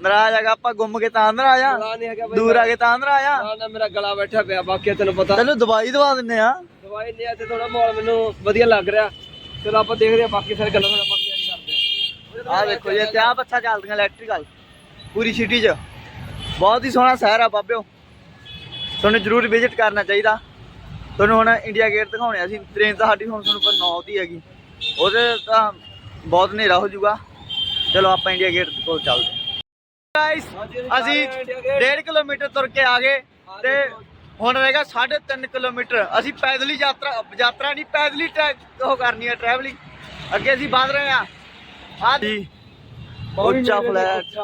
ਨਾਰਾਜ਼ ਹੈਗਾ ਆਪਾਂ ਗੁੰਮ ਕੇ ਤਾਂ ਅੰਦਰ ਆਇਆ ਨਹੀਂ ਹੈਗਾ ਦੂਰ ਆ ਕੇ ਤਾਂ ਅੰਦਰ ਆਇਆ ਨਾ ਨਾ ਮੇਰਾ ਗਲਾ ਬੈਠਾ ਪਿਆ ਬਾਕੀ ਤੈਨੂੰ ਪਤਾ। ਤੈਨੂੰ ਦਵਾਈ ਦਵਾ ਦਿੰਨੇ ਆ। ਦਵਾਈ ਲਿਆ ਤੇ ਥੋੜਾ ਮਾਹੌਲ ਮੈਨੂੰ ਵਧੀਆ ਲੱਗ ਰਿਹਾ। ਚਲੋ ਆਪਾਂ ਦੇਖਦੇ ਆ ਬਾਕੀ ਸਾਰੇ ਗੱਲਾਂ ਨਾਲ ਆਪਾਂ ਕਰਦੇ ਆ ਆ ਦੇਖੋ ਜੀ ਤੇ ਆ ਬੱਚਾ ਚੱਲਦੀਆਂ ਇਲੈਕਟ੍ਰੀਕਲ ਪੂਰੀ ਸਿਟੀ 'ਚ। ਬਹੁਤ ਹੀ ਸੋਹਣਾ ਸ਼ਹਿਰ ਆ ਬਾਬਿਓ। ਤੁਹਾਨੂੰ ਜ਼ਰੂਰ ਵਿਜ਼ਿਟ ਕਰਨਾ ਚਾਹੀਦਾ। ਤੁਹਾਨੂੰ ਹੁਣ ਇੰਡੀਆ ਗੇਟ ਦਿਖਾਉਣੇ ਅਸੀਂ। ਟ੍ਰੇਨ ਤਾਂ ਸਾਡੀ ਹੁਣ ਤੁਹਾਨੂੰ ਪਰ 9 ਦੀ ਹੈਗੀ। ਉਹਦੇ ਤਾਂ ਬਹੁਤ ਹਨੇਰਾ ਹੋ ਜਾਊਗਾ। ਚਲੋ ਆਪਾਂ ਇੰਡੀਆ ਗੇਟ ਕੋਲ ਚੱਲਦੇ ਗਾਇਸ ਅਸੀਂ 1.5 ਕਿਲੋਮੀਟਰ ਤੁਰ ਕੇ ਆ ਗਏ ਤੇ ਹੁਣ ਰਹੇਗਾ 3.5 ਕਿਲੋਮੀਟਰ। ਅਸੀਂ ਪੈਦਲ ਹੀ ਯਾਤਰਾ ਯਾਤਰਾ ਨਹੀਂ ਪੈਦਲ ਹੀ ਟਰੈ- ਉਹ ਕਰਨੀ ਹੈ ਟਰੈਵਲਿੰਗ ਅੱਗੇ ਅਸੀਂ ਵਧ ਰਹੇ ਆ। ਆ ਜੀ। ਉੱਚਾ ਫਲੈਟ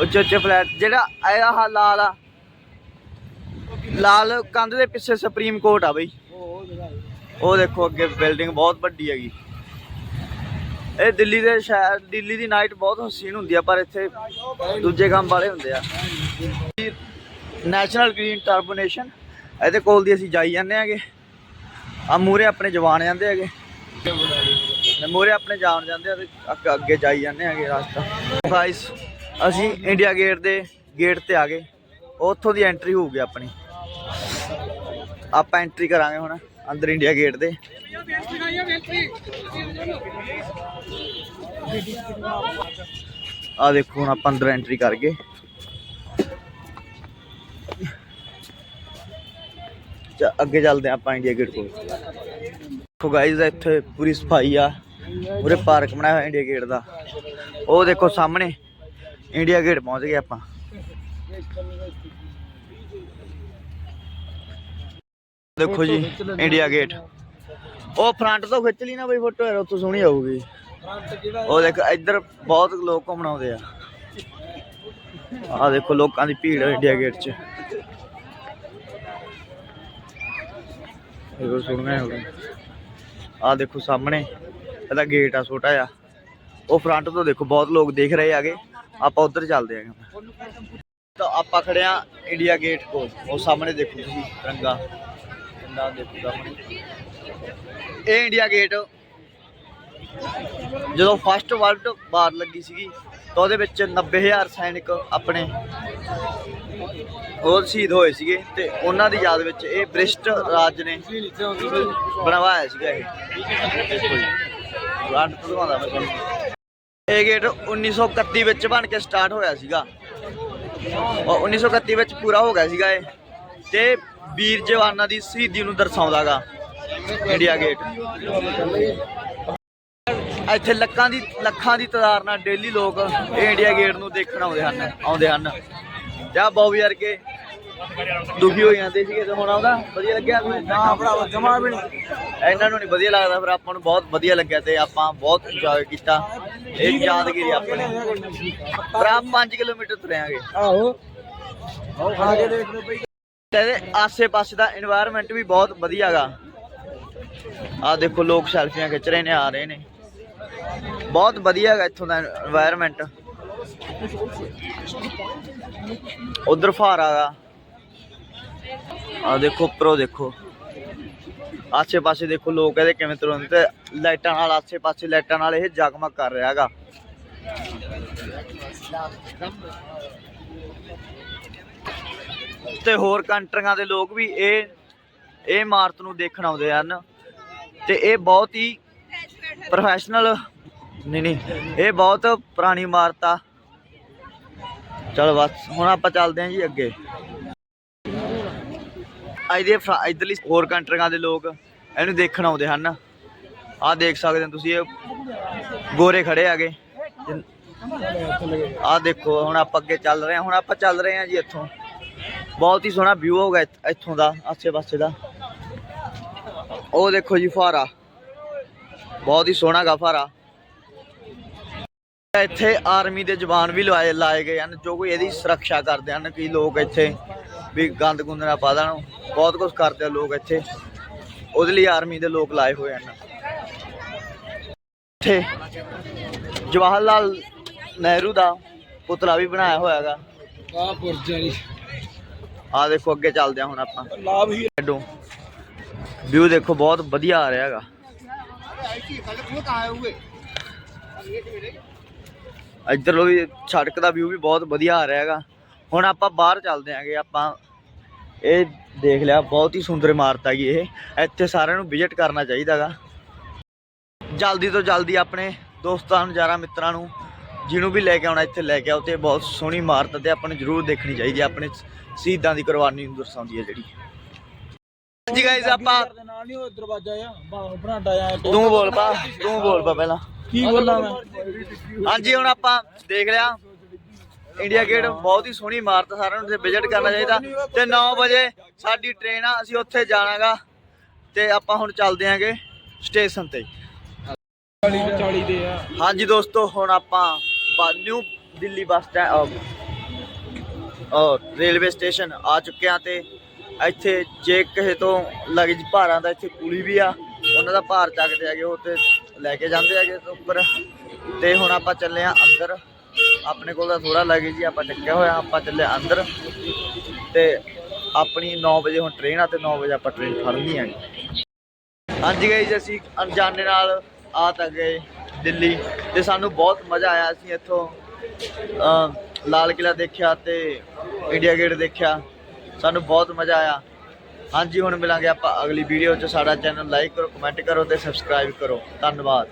ਉੱਚੇ ਉੱਚੇ ਫਲੈਟ ਜਿਹੜਾ ਆਹ ਲਾਲ ਆ। ਲਾਲ ਕੰਧ ਦੇ ਪਿੱਛੇ ਸੁਪਰੀਮ ਕੋਰਟ ਆ ਬਈ। ਉਹ ਦੇਖੋ ਅੱਗੇ ਬਿਲਡਿੰਗ ਬਹੁਤ ਵੱਡੀ ਹੈਗੀ। ਇਹ ਦਿੱਲੀ ਦੇ ਸ਼ਹਿਰ, ਦਿੱਲੀ ਦੀ ਨਾਈਟ ਬਹੁਤ ਹਸੀਨ ਹੁੰਦੀ ਆ, ਪਰ ਇੱਥੇ ਦੂਜੇ ਕੰਮ ਵਾਲੇ ਹੁੰਦੇ ਆ। ਨੈਸ਼ਨਲ ਗ੍ਰੀਨ ਟਰਬੋਨੇਸ਼ਨ ਇਹਦੇ ਕੋਲ ਦੀ ਅਸੀਂ ਜਾਈ ਜਾਂਦੇ ਆਗੇ। ਆ ਮੂਰੇ ਆਪਣੇ ਜਵਾਨ ਜਾਂਦੇ ਹੈਗੇ ਮੂਰੇ ਆਪਣੇ ਜਾਣ ਜਾਂਦੇ ਆ ਤੇ ਅੱਗੇ- ਅੱਗੇ ਜਾਈ ਜਾਂਦੇ ਹੈਗੇ ਰਸਤਾ। ਗਾਇਸ ਅਸੀਂ ਇੰਡੀਆ ਗੇਟ ਦੇ ਗੇਟ ਤੇ ਆ ਗਏ ਉੱਥੋਂ ਦੀ ਐਂਟਰੀ ਹੋਊਗੀ ਆਪਣੀ। ਆਪਾਂ ਐਂਟਰੀ ਕਰਾਂਗੇ ਹੁਣ ਅੰਦਰ ਇੰਡੀਆ ਗੇਟ ਦੇ। ਆ ਦੇਖੋ ਹੁਣ ਆਪਾਂ ਅੰਦਰ ਐਂਟਰੀ ਕਰ ਗਏ। ਅੱਗੇ ਚੱਲਦੇ ਆਪਾਂ ਇੰਡੀਆ ਗੇਟ ਕੋਲ। ਦੇਖੋ ਗਾਇਜ਼ ਇੱਥੇ ਪੂਰੀ ਸਫ਼ਾਈ ਆ। ਪੂਰੇ ਪਾਰਕ ਬਣਾਇਆ ਹੋਇਆ ਇੰਡੀਆ ਗੇਟ ਦਾ। ਉਹ ਦੇਖੋ ਸਾਹਮਣੇ, ਇੰਡੀਆ ਗੇਟ ਪਹੁੰਚ ਗਏ ਆਪਾਂ। ਦੇਖੋ ਜੀ, ਇੰਡੀਆ ਗੇਟ। ਉਹ ਫਰੰਟ ਤੋਂ ਖਿੱਚ ਲਈ ਨਾ ਬਈ ਫੋਟੋ ਯਾਰ, ਉੱਥੋਂ ਸੋਹਣੀ ਆਊਗੀ। ਉਹ ਦੇਖ, ਇੱਧਰ ਬਹੁਤ ਲੋਕ ਘੁੰਮਣ ਆਉਂਦੇ ਆ। ਆ ਦੇਖੋ, ਲੋਕਾਂ ਦੀ ਭੀੜ ਹੈ ਇੰਡੀਆ ਗੇਟ 'ਚ। ਇਹ ਸੁਣਨਾ ਹੈ ਆ ਦੇਖੋ, ਸਾਹਮਣੇ ਇਹਦਾ ਗੇਟ ਆ, ਛੋਟਾ ਆ ਉਹ ਫਰੰਟ ਤੋਂ ਦੇਖੋ, ਬਹੁਤ ਲੋਕ ਦੇਖ ਰਹੇ ਆਗੇ ਆਪਾਂ ਉਧਰ ਚੱਲਦੇ ਆਂ ਤਾਂ ਆਪਾਂ ਖੜੇ ਆ ਇੰਡੀਆ ਗੇਟ ਕੋਲ। ਉਹ ਸਾਹਮਣੇ ਦੇਖੋ ਤੁਸੀਂ, ਤਿਰੰਗਾ। ਕਿੰਨਾ ਦੇਖੋ ਸਾਹਮਣੇ। ਇਹ ਇੰਡੀਆ ਗੇਟ ਜਦੋਂ ਫਸਟ ਵਰਲਡ ਵਾਰ ਲੱਗੀ ਸੀਗੀ, ਤਾਂ ਉਹਦੇ ਵਿੱਚ 90000 ਸੈਨਿਕ ਆਪਣੇ ਉਹ ਸ਼ਹੀਦ ਹੋਏ ਸੀਗੇ ਤੇ ਉਹਨਾਂ ਦੀ ਯਾਦ ਵਿੱਚ ਇਹ ਬ੍ਰਿਸ਼ਟ ਰਾਜ ਨੇ ਬਣਵਾਇਆ ਸੀਗਾ ਇਹ। ਰਾਂਡ ਤੋਂ ਦਿਖਾਉਂਦਾ ਮੈਂ ਤੁਹਾਨੂੰ। ਇਹ ਗੇਟ 1931 ਵਿੱਚ ਬਣ ਕੇ ਸਟਾਰਟ ਹੋਇਆ ਸੀਗਾ। ਉਹ 1931 ਵਿੱਚ ਪੂਰਾ ਹੋ ਗਿਆ ਸੀਗਾ ਇਹ। ਤੇ ਵੀਰ ਜਵਾਨਾਂ ਦੀ ਸ਼ਹੀਦੀ ਨੂੰ ਦਰਸਾਉਂਦਾਗਾ ਇੰਡੀਆ ਗੇਟ ਇੱਥੇ ਲੱਖਾਂ ਦੀ ਲੱਖਾਂ ਦੀ ਤਦਾਰ ਨਾਲ ਡੇਲੀ ਲੋਕ ਇਹ ਇੰਡੀਆ ਗੇਟ ਨੂੰ ਦੇਖਣ ਆਉਂਦੇ ਹਨ ਆਉਂਦੇ ਹਨ। ਜਾਂ ਬੌਬੀ ਵਰਗੇ ਦੁਖੀ ਹੋ ਜਾਂਦੇ ਸੀਗੇ ਤੇ ਹੁਣ ਆਉਂਦਾ ਵਧੀਆ ਲੱਗਿਆ ਨਾ ਭਰਾਵਾ ਜਮਾ ਵੀ ਇਹਨਾਂ ਨੂੰ ਨਹੀਂ ਵਧੀਆ ਲੱਗਦਾ ਫਿਰ ਆਪਾਂ ਨੂੰ ਬਹੁਤ ਵਧੀਆ ਲੱਗਿਆ ਤੇ ਆਪਾਂ ਬਹੁਤ ਇੰਜੋਏ ਕੀਤਾ। ਇਹ ਯਾਦਗਿਰੀ ਆਪਣੀ। ਭਰਾ 5 ਕਿਲੋਮੀਟਰ ਤੁਰਿਆਂਗੇ। ਆਹੋ। ਆ ਕੇ ਦੇਖ ਲਓ ਬਈ। ਤੇ ਆਸੇ-ਪਾਸੇ ਦਾ এনवायरमेंट ਵੀ ਬਹੁਤ ਵਧੀਆ ਹੈਗਾ ਆ ਦੇਖੋ ਲੋਕ ਸੈਲਫੀਆਂ ਖਿੱਚ ਰਹੇ ਨੇ ਆ ਰਹੇ ਨੇ। ਬਹੁਤ ਵਧੀਆ ਹੈਗਾ ਇੱਥੋਂ ਦਾ এনवायरमेंट ਉਧਰ ਫਹਾਰਾ ਦਾ। ਆ ਦੇਖੋ, ਉੱਪਰੋਂ ਦੇਖੋ। ਆਸੇ ਪਾਸੇ ਦੇਖੋ ਲੋਕ ਇਹਦੇ ਕਿਵੇਂ ਤੁਰੰਦੇ ਤੇ ਲਾਈਟਾਂ ਨਾਲ ਆਸੇ ਪਾਸੇ ਲਾਈਟਾਂ ਨਾਲ ਇਹ ਜਗਮਗ ਕਰ ਰਿਹਾ ਹੈਗਾ। ਤੇ ਹੋਰ ਕੰਟਰੀਆਂ ਦੇ ਲੋਕ ਵੀ ਇਹ ਇਹ ਇਮਾਰਤ ਨੂੰ ਦੇਖਣ ਆਉਂਦੇ ਹਨ। ਤੇ ਇਹ ਬਹੁਤ ਹੀ ਪ੍ਰੋਫੈਸ਼ਨਲ ਨਹੀਂ ਨਹੀਂ, ਇਹ ਬਹੁਤ ਪੁਰਾਣੀ ਇਮਾਰਤ ਆ। ਚਲ ਬਸ, ਹੁਣ ਆਪਾਂ ਚੱਲਦੇ ਹਾਂ ਜੀ ਅੱਗੇ। ਅੱਜ ਫਰਾ- ਇੱਧਰਲੀ ਹੋਰ ਕੰਟਰੀਆਂ ਦੇ ਲੋਕ, ਇਹਨੂੰ ਦੇਖਣ ਆਉਂਦੇ ਹਨ। ਆਹ ਦੇਖ ਸਕਦੇ ਹੋ ਤੁਸੀਂ, ਇਹ ਗੋਰੇ ਖੜੇ ਆਗੇ ਆਹ ਦੇਖੋ, ਹੁਣ ਆਪਾਂ ਅੱਗੇ ਚੱਲ ਰਹੇ ਹਾਂ, ਹੁਣ ਆਪਾਂ ਚੱਲ ਰਹੇ ਹਾਂ ਜੀ ਇੱਥੋਂ। ਬਹੁਤ ਹੀ ਸੋਹਣਾ ਵਿਊ ਹੋਗਾ ਇੱਥ- ਇੱਥੋਂ ਦਾ ਆਸੇ ਪਾਸੇ ਦਾ। ਉਹ ਦੇਖੋ ਜੀ ਫੁਹਾਰਾ। ਬਹੁਤ ਹੀ ਸੋਹਣਾ ਗਾ ਫੁਹਾਰਾ। ਇੱਥੇ ਆਰਮੀ ਦੇ ਜਵਾਨ ਵੀ ਲਵਾਏ ਲਾਏ ਗਏ ਹਨ ਜੋ ਕੋਈ ਇਹਦੀ ਸੁਰੱਖਿਆ ਕਰਦੇ ਹਨ ਕਿ ਲੋਕ ਇੱਥੇ ਵੀ ਗੰਦ ਗੁੰਦ ਨਾ ਪਾ ਦੇਣ ਬਹੁਤ ਕੁਝ ਕਰਦੇ ਆ ਲੋਕ ਇੱਥੇ। ਉਹਦੇ ਲਈ ਆਰਮੀ ਦੇ ਲੋਕ ਲਾਏ ਹੋਏ ਹਨ। ਇੱਥੇ ਜਵਾਹਰ ਲਾਲ ਨਹਿਰੂ ਦਾ ਪੁਤਲਾ ਵੀ ਬਣਾਇਆ ਹੋਇਆ ਹੈਗਾ ਆ ਪੁਰਜਾਂ ਦੀ ਆ ਦੇਖੋ ਅੱਗੇ ਚੱਲਦੇ ਆ ਹੁਣ ਆਪਾਂ। ਲਾਭ ਹੀ ਐਡੋ ਵਿਊ ਦੇਖੋ ਬਹੁਤ ਵਧੀਆ ਆ ਰਿਹਾ ਹੈਗਾ। ਇੱਧਰੋਂ ਵੀ ਸੜਕ ਦਾ ਵਿਊ ਵੀ ਬਹੁਤ ਵਧੀਆ ਆ ਰਿਹਾ ਹੈਗਾ। ਹੁਣ ਆਪਾਂ ਬਾਹਰ ਚੱਲਦੇ ਆਂਗੇ ਆਪਾਂ ਇਹ ਦੇਖ ਲਿਆ, ਬਹੁਤ ਹੀ ਸੁੰਦਰ ਇਮਾਰਤ ਹੈਗੀ ਇਹ। ਇੱਥੇ ਸਾਰਿਆਂ ਨੂੰ ਵਿਜ਼ਿਟ ਕਰਨਾ ਚਾਹੀਦਾ ਹੈਗਾ। ਜਲਦੀ ਤੋਂ ਜਲਦੀ ਆਪਣੇ ਦੋਸਤਾਂ ਨੂੰ, ਯਾਰਾਂ ਮਿੱਤਰਾਂ ਨੂੰ, ਜਿਹਨੂੰ ਵੀ ਲੈ ਕੇ ਆਉਣਾ, ਇੱਥੇ ਲੈ ਕੇ ਆਓ ਤੇ ਬਹੁਤ ਸੋਹਣੀ ਇਮਾਰਤ ਤੇ ਆਪਾਂ ਨੂੰ ਜ਼ਰੂਰ ਦੇਖਣੀ ਚਾਹੀਦੀ ਹੈ ਆਪਣੇ ਸ਼ਹੀਦਾਂ ਦੀ ਕੁਰਬਾਨੀ ਨੂੰ ਦਰਸਾਉਂਦੀ ਹੈ ਜਿਹੜੀ। ਜੀ ਗਾਇਸ ਆਪਾਂ ਦੇ ਨਾਲ ਨਹੀਂ ਉਹ ਦਰਵਾਜ਼ਾ ਆ ਬਾਹਰ ਬਰਾਂਡਾ ਆ ਤੂੰ ਬੋਲ ਪਾ ਤੂੰ ਬੋਲ ਪਾ ਪਹਿਲਾਂ। ਕੀ ਬੋਲਾਂ ਮੈਂ? ਹਾਂਜੀ ਹੁਣ ਆਪਾਂ ਦੇਖ ਲਿਆ। ਇੰਡੀਆ ਗੇਟ ਬਹੁਤ ਹੀ ਸੋਹਣੀ ਇਮਾਰਤ ਸਾਰਿਆਂ ਨੂੰ ਵਿਜ਼ਿਟ ਕਰਨਾ ਚਾਹੀਦਾ। ਤੇ 9 ਵਜੇ ਸਾਡੀ ਟ੍ਰੇਨ ਆ ਅਸੀਂ ਉੱਥੇ ਜਾਣਾਗਾ। ਤੇ ਆਪਾਂ ਹੁਣ ਚੱਲਦੇ ਆਂਗੇ ਸਟੇਸ਼ਨ ਤੇ। 40 40 ਦੇ ਆ। ਹਾਂਜੀ ਦੋਸਤੋ ਹੁਣ ਆਪਾਂ ਨਿਊ ਦਿੱਲੀ ਬੱਸ ਸਟੈਂਡ ਔਰ ਰੇਲਵੇ ਸਟੇਸ਼ਨ ਆ ਚੁੱਕੇ ਆ ਤੇ ਇੱਥੇ ਜੇ ਕਿਸੇ ਤੋਂ ਲਗਜ ਭਾਰਾਂ ਦਾ ਇੱਥੇ ਕੁਲੀ ਵੀ ਆ, ਉਹਨਾਂ ਦਾ ਭਾਰ ਚੱਕਦੇ ਹੈਗੇ, ਉਹ ਤੇ ਲੈ ਕੇ ਜਾਂਦੇ ਹੈਗੇ ਉੱਪਰ। ਤੇ ਹੁਣ ਆਪਾਂ ਚੱਲੇ ਆ ਅੰਦਰ। ਆਪਣੇ ਕੋਲ ਤਾਂ ਥੋੜਾ ਲਗੇਜ ਹੀ ਆਪਾਂ ਚੱਕਿਆ ਹੋਇਆ, ਆਪਾਂ ਚੱਲੇ ਅੰਦਰ। ਤੇ ਆਪਣੀ 9 ਵਜੇ ਹੁਣ ਟ੍ਰੇਨ ਆ, ਤੇ 9 ਵਜੇ ਆਪਾਂ ਟ੍ਰੇਨ ਫੜਨੀ ਹੈ ਹਾਂਜੀ ਗਾਈਜ਼ ਅਸੀਂ ਅਣਜਾਣੇ ਨਾਲ ਆ ਤਾਂ ਗਏ ਦਿੱਲੀ। ਤੇ ਸਾਨੂੰ ਬਹੁਤ ਮਜ਼ਾ ਆਇਆ ਅਸੀਂ ਇੱਥੋਂ ਲਾਲ ਕਿਲਾ ਦੇਖਿਆ ਤੇ ਇੰਡੀਆ ਗੇਟ ਦੇਖਿਆ। ਸਾਨੂੰ ਬਹੁਤ ਮਜ਼ਾ ਆਇਆ। ਹਾਂਜੀ, ਹੁਣ ਮਿਲਾਂਗੇ ਆਪਾਂ ਅਗਲੀ ਵੀਡੀਓ 'ਚ। ਸਾਡਾ ਚੈਨਲ ਲਾਈਕ ਕਰੋ ਕਮੈਂਟ ਕਰੋ ਤੇ ਸਬਸਕ੍ਰਾਈਬ ਕਰੋ। ਧੰਨਵਾਦ।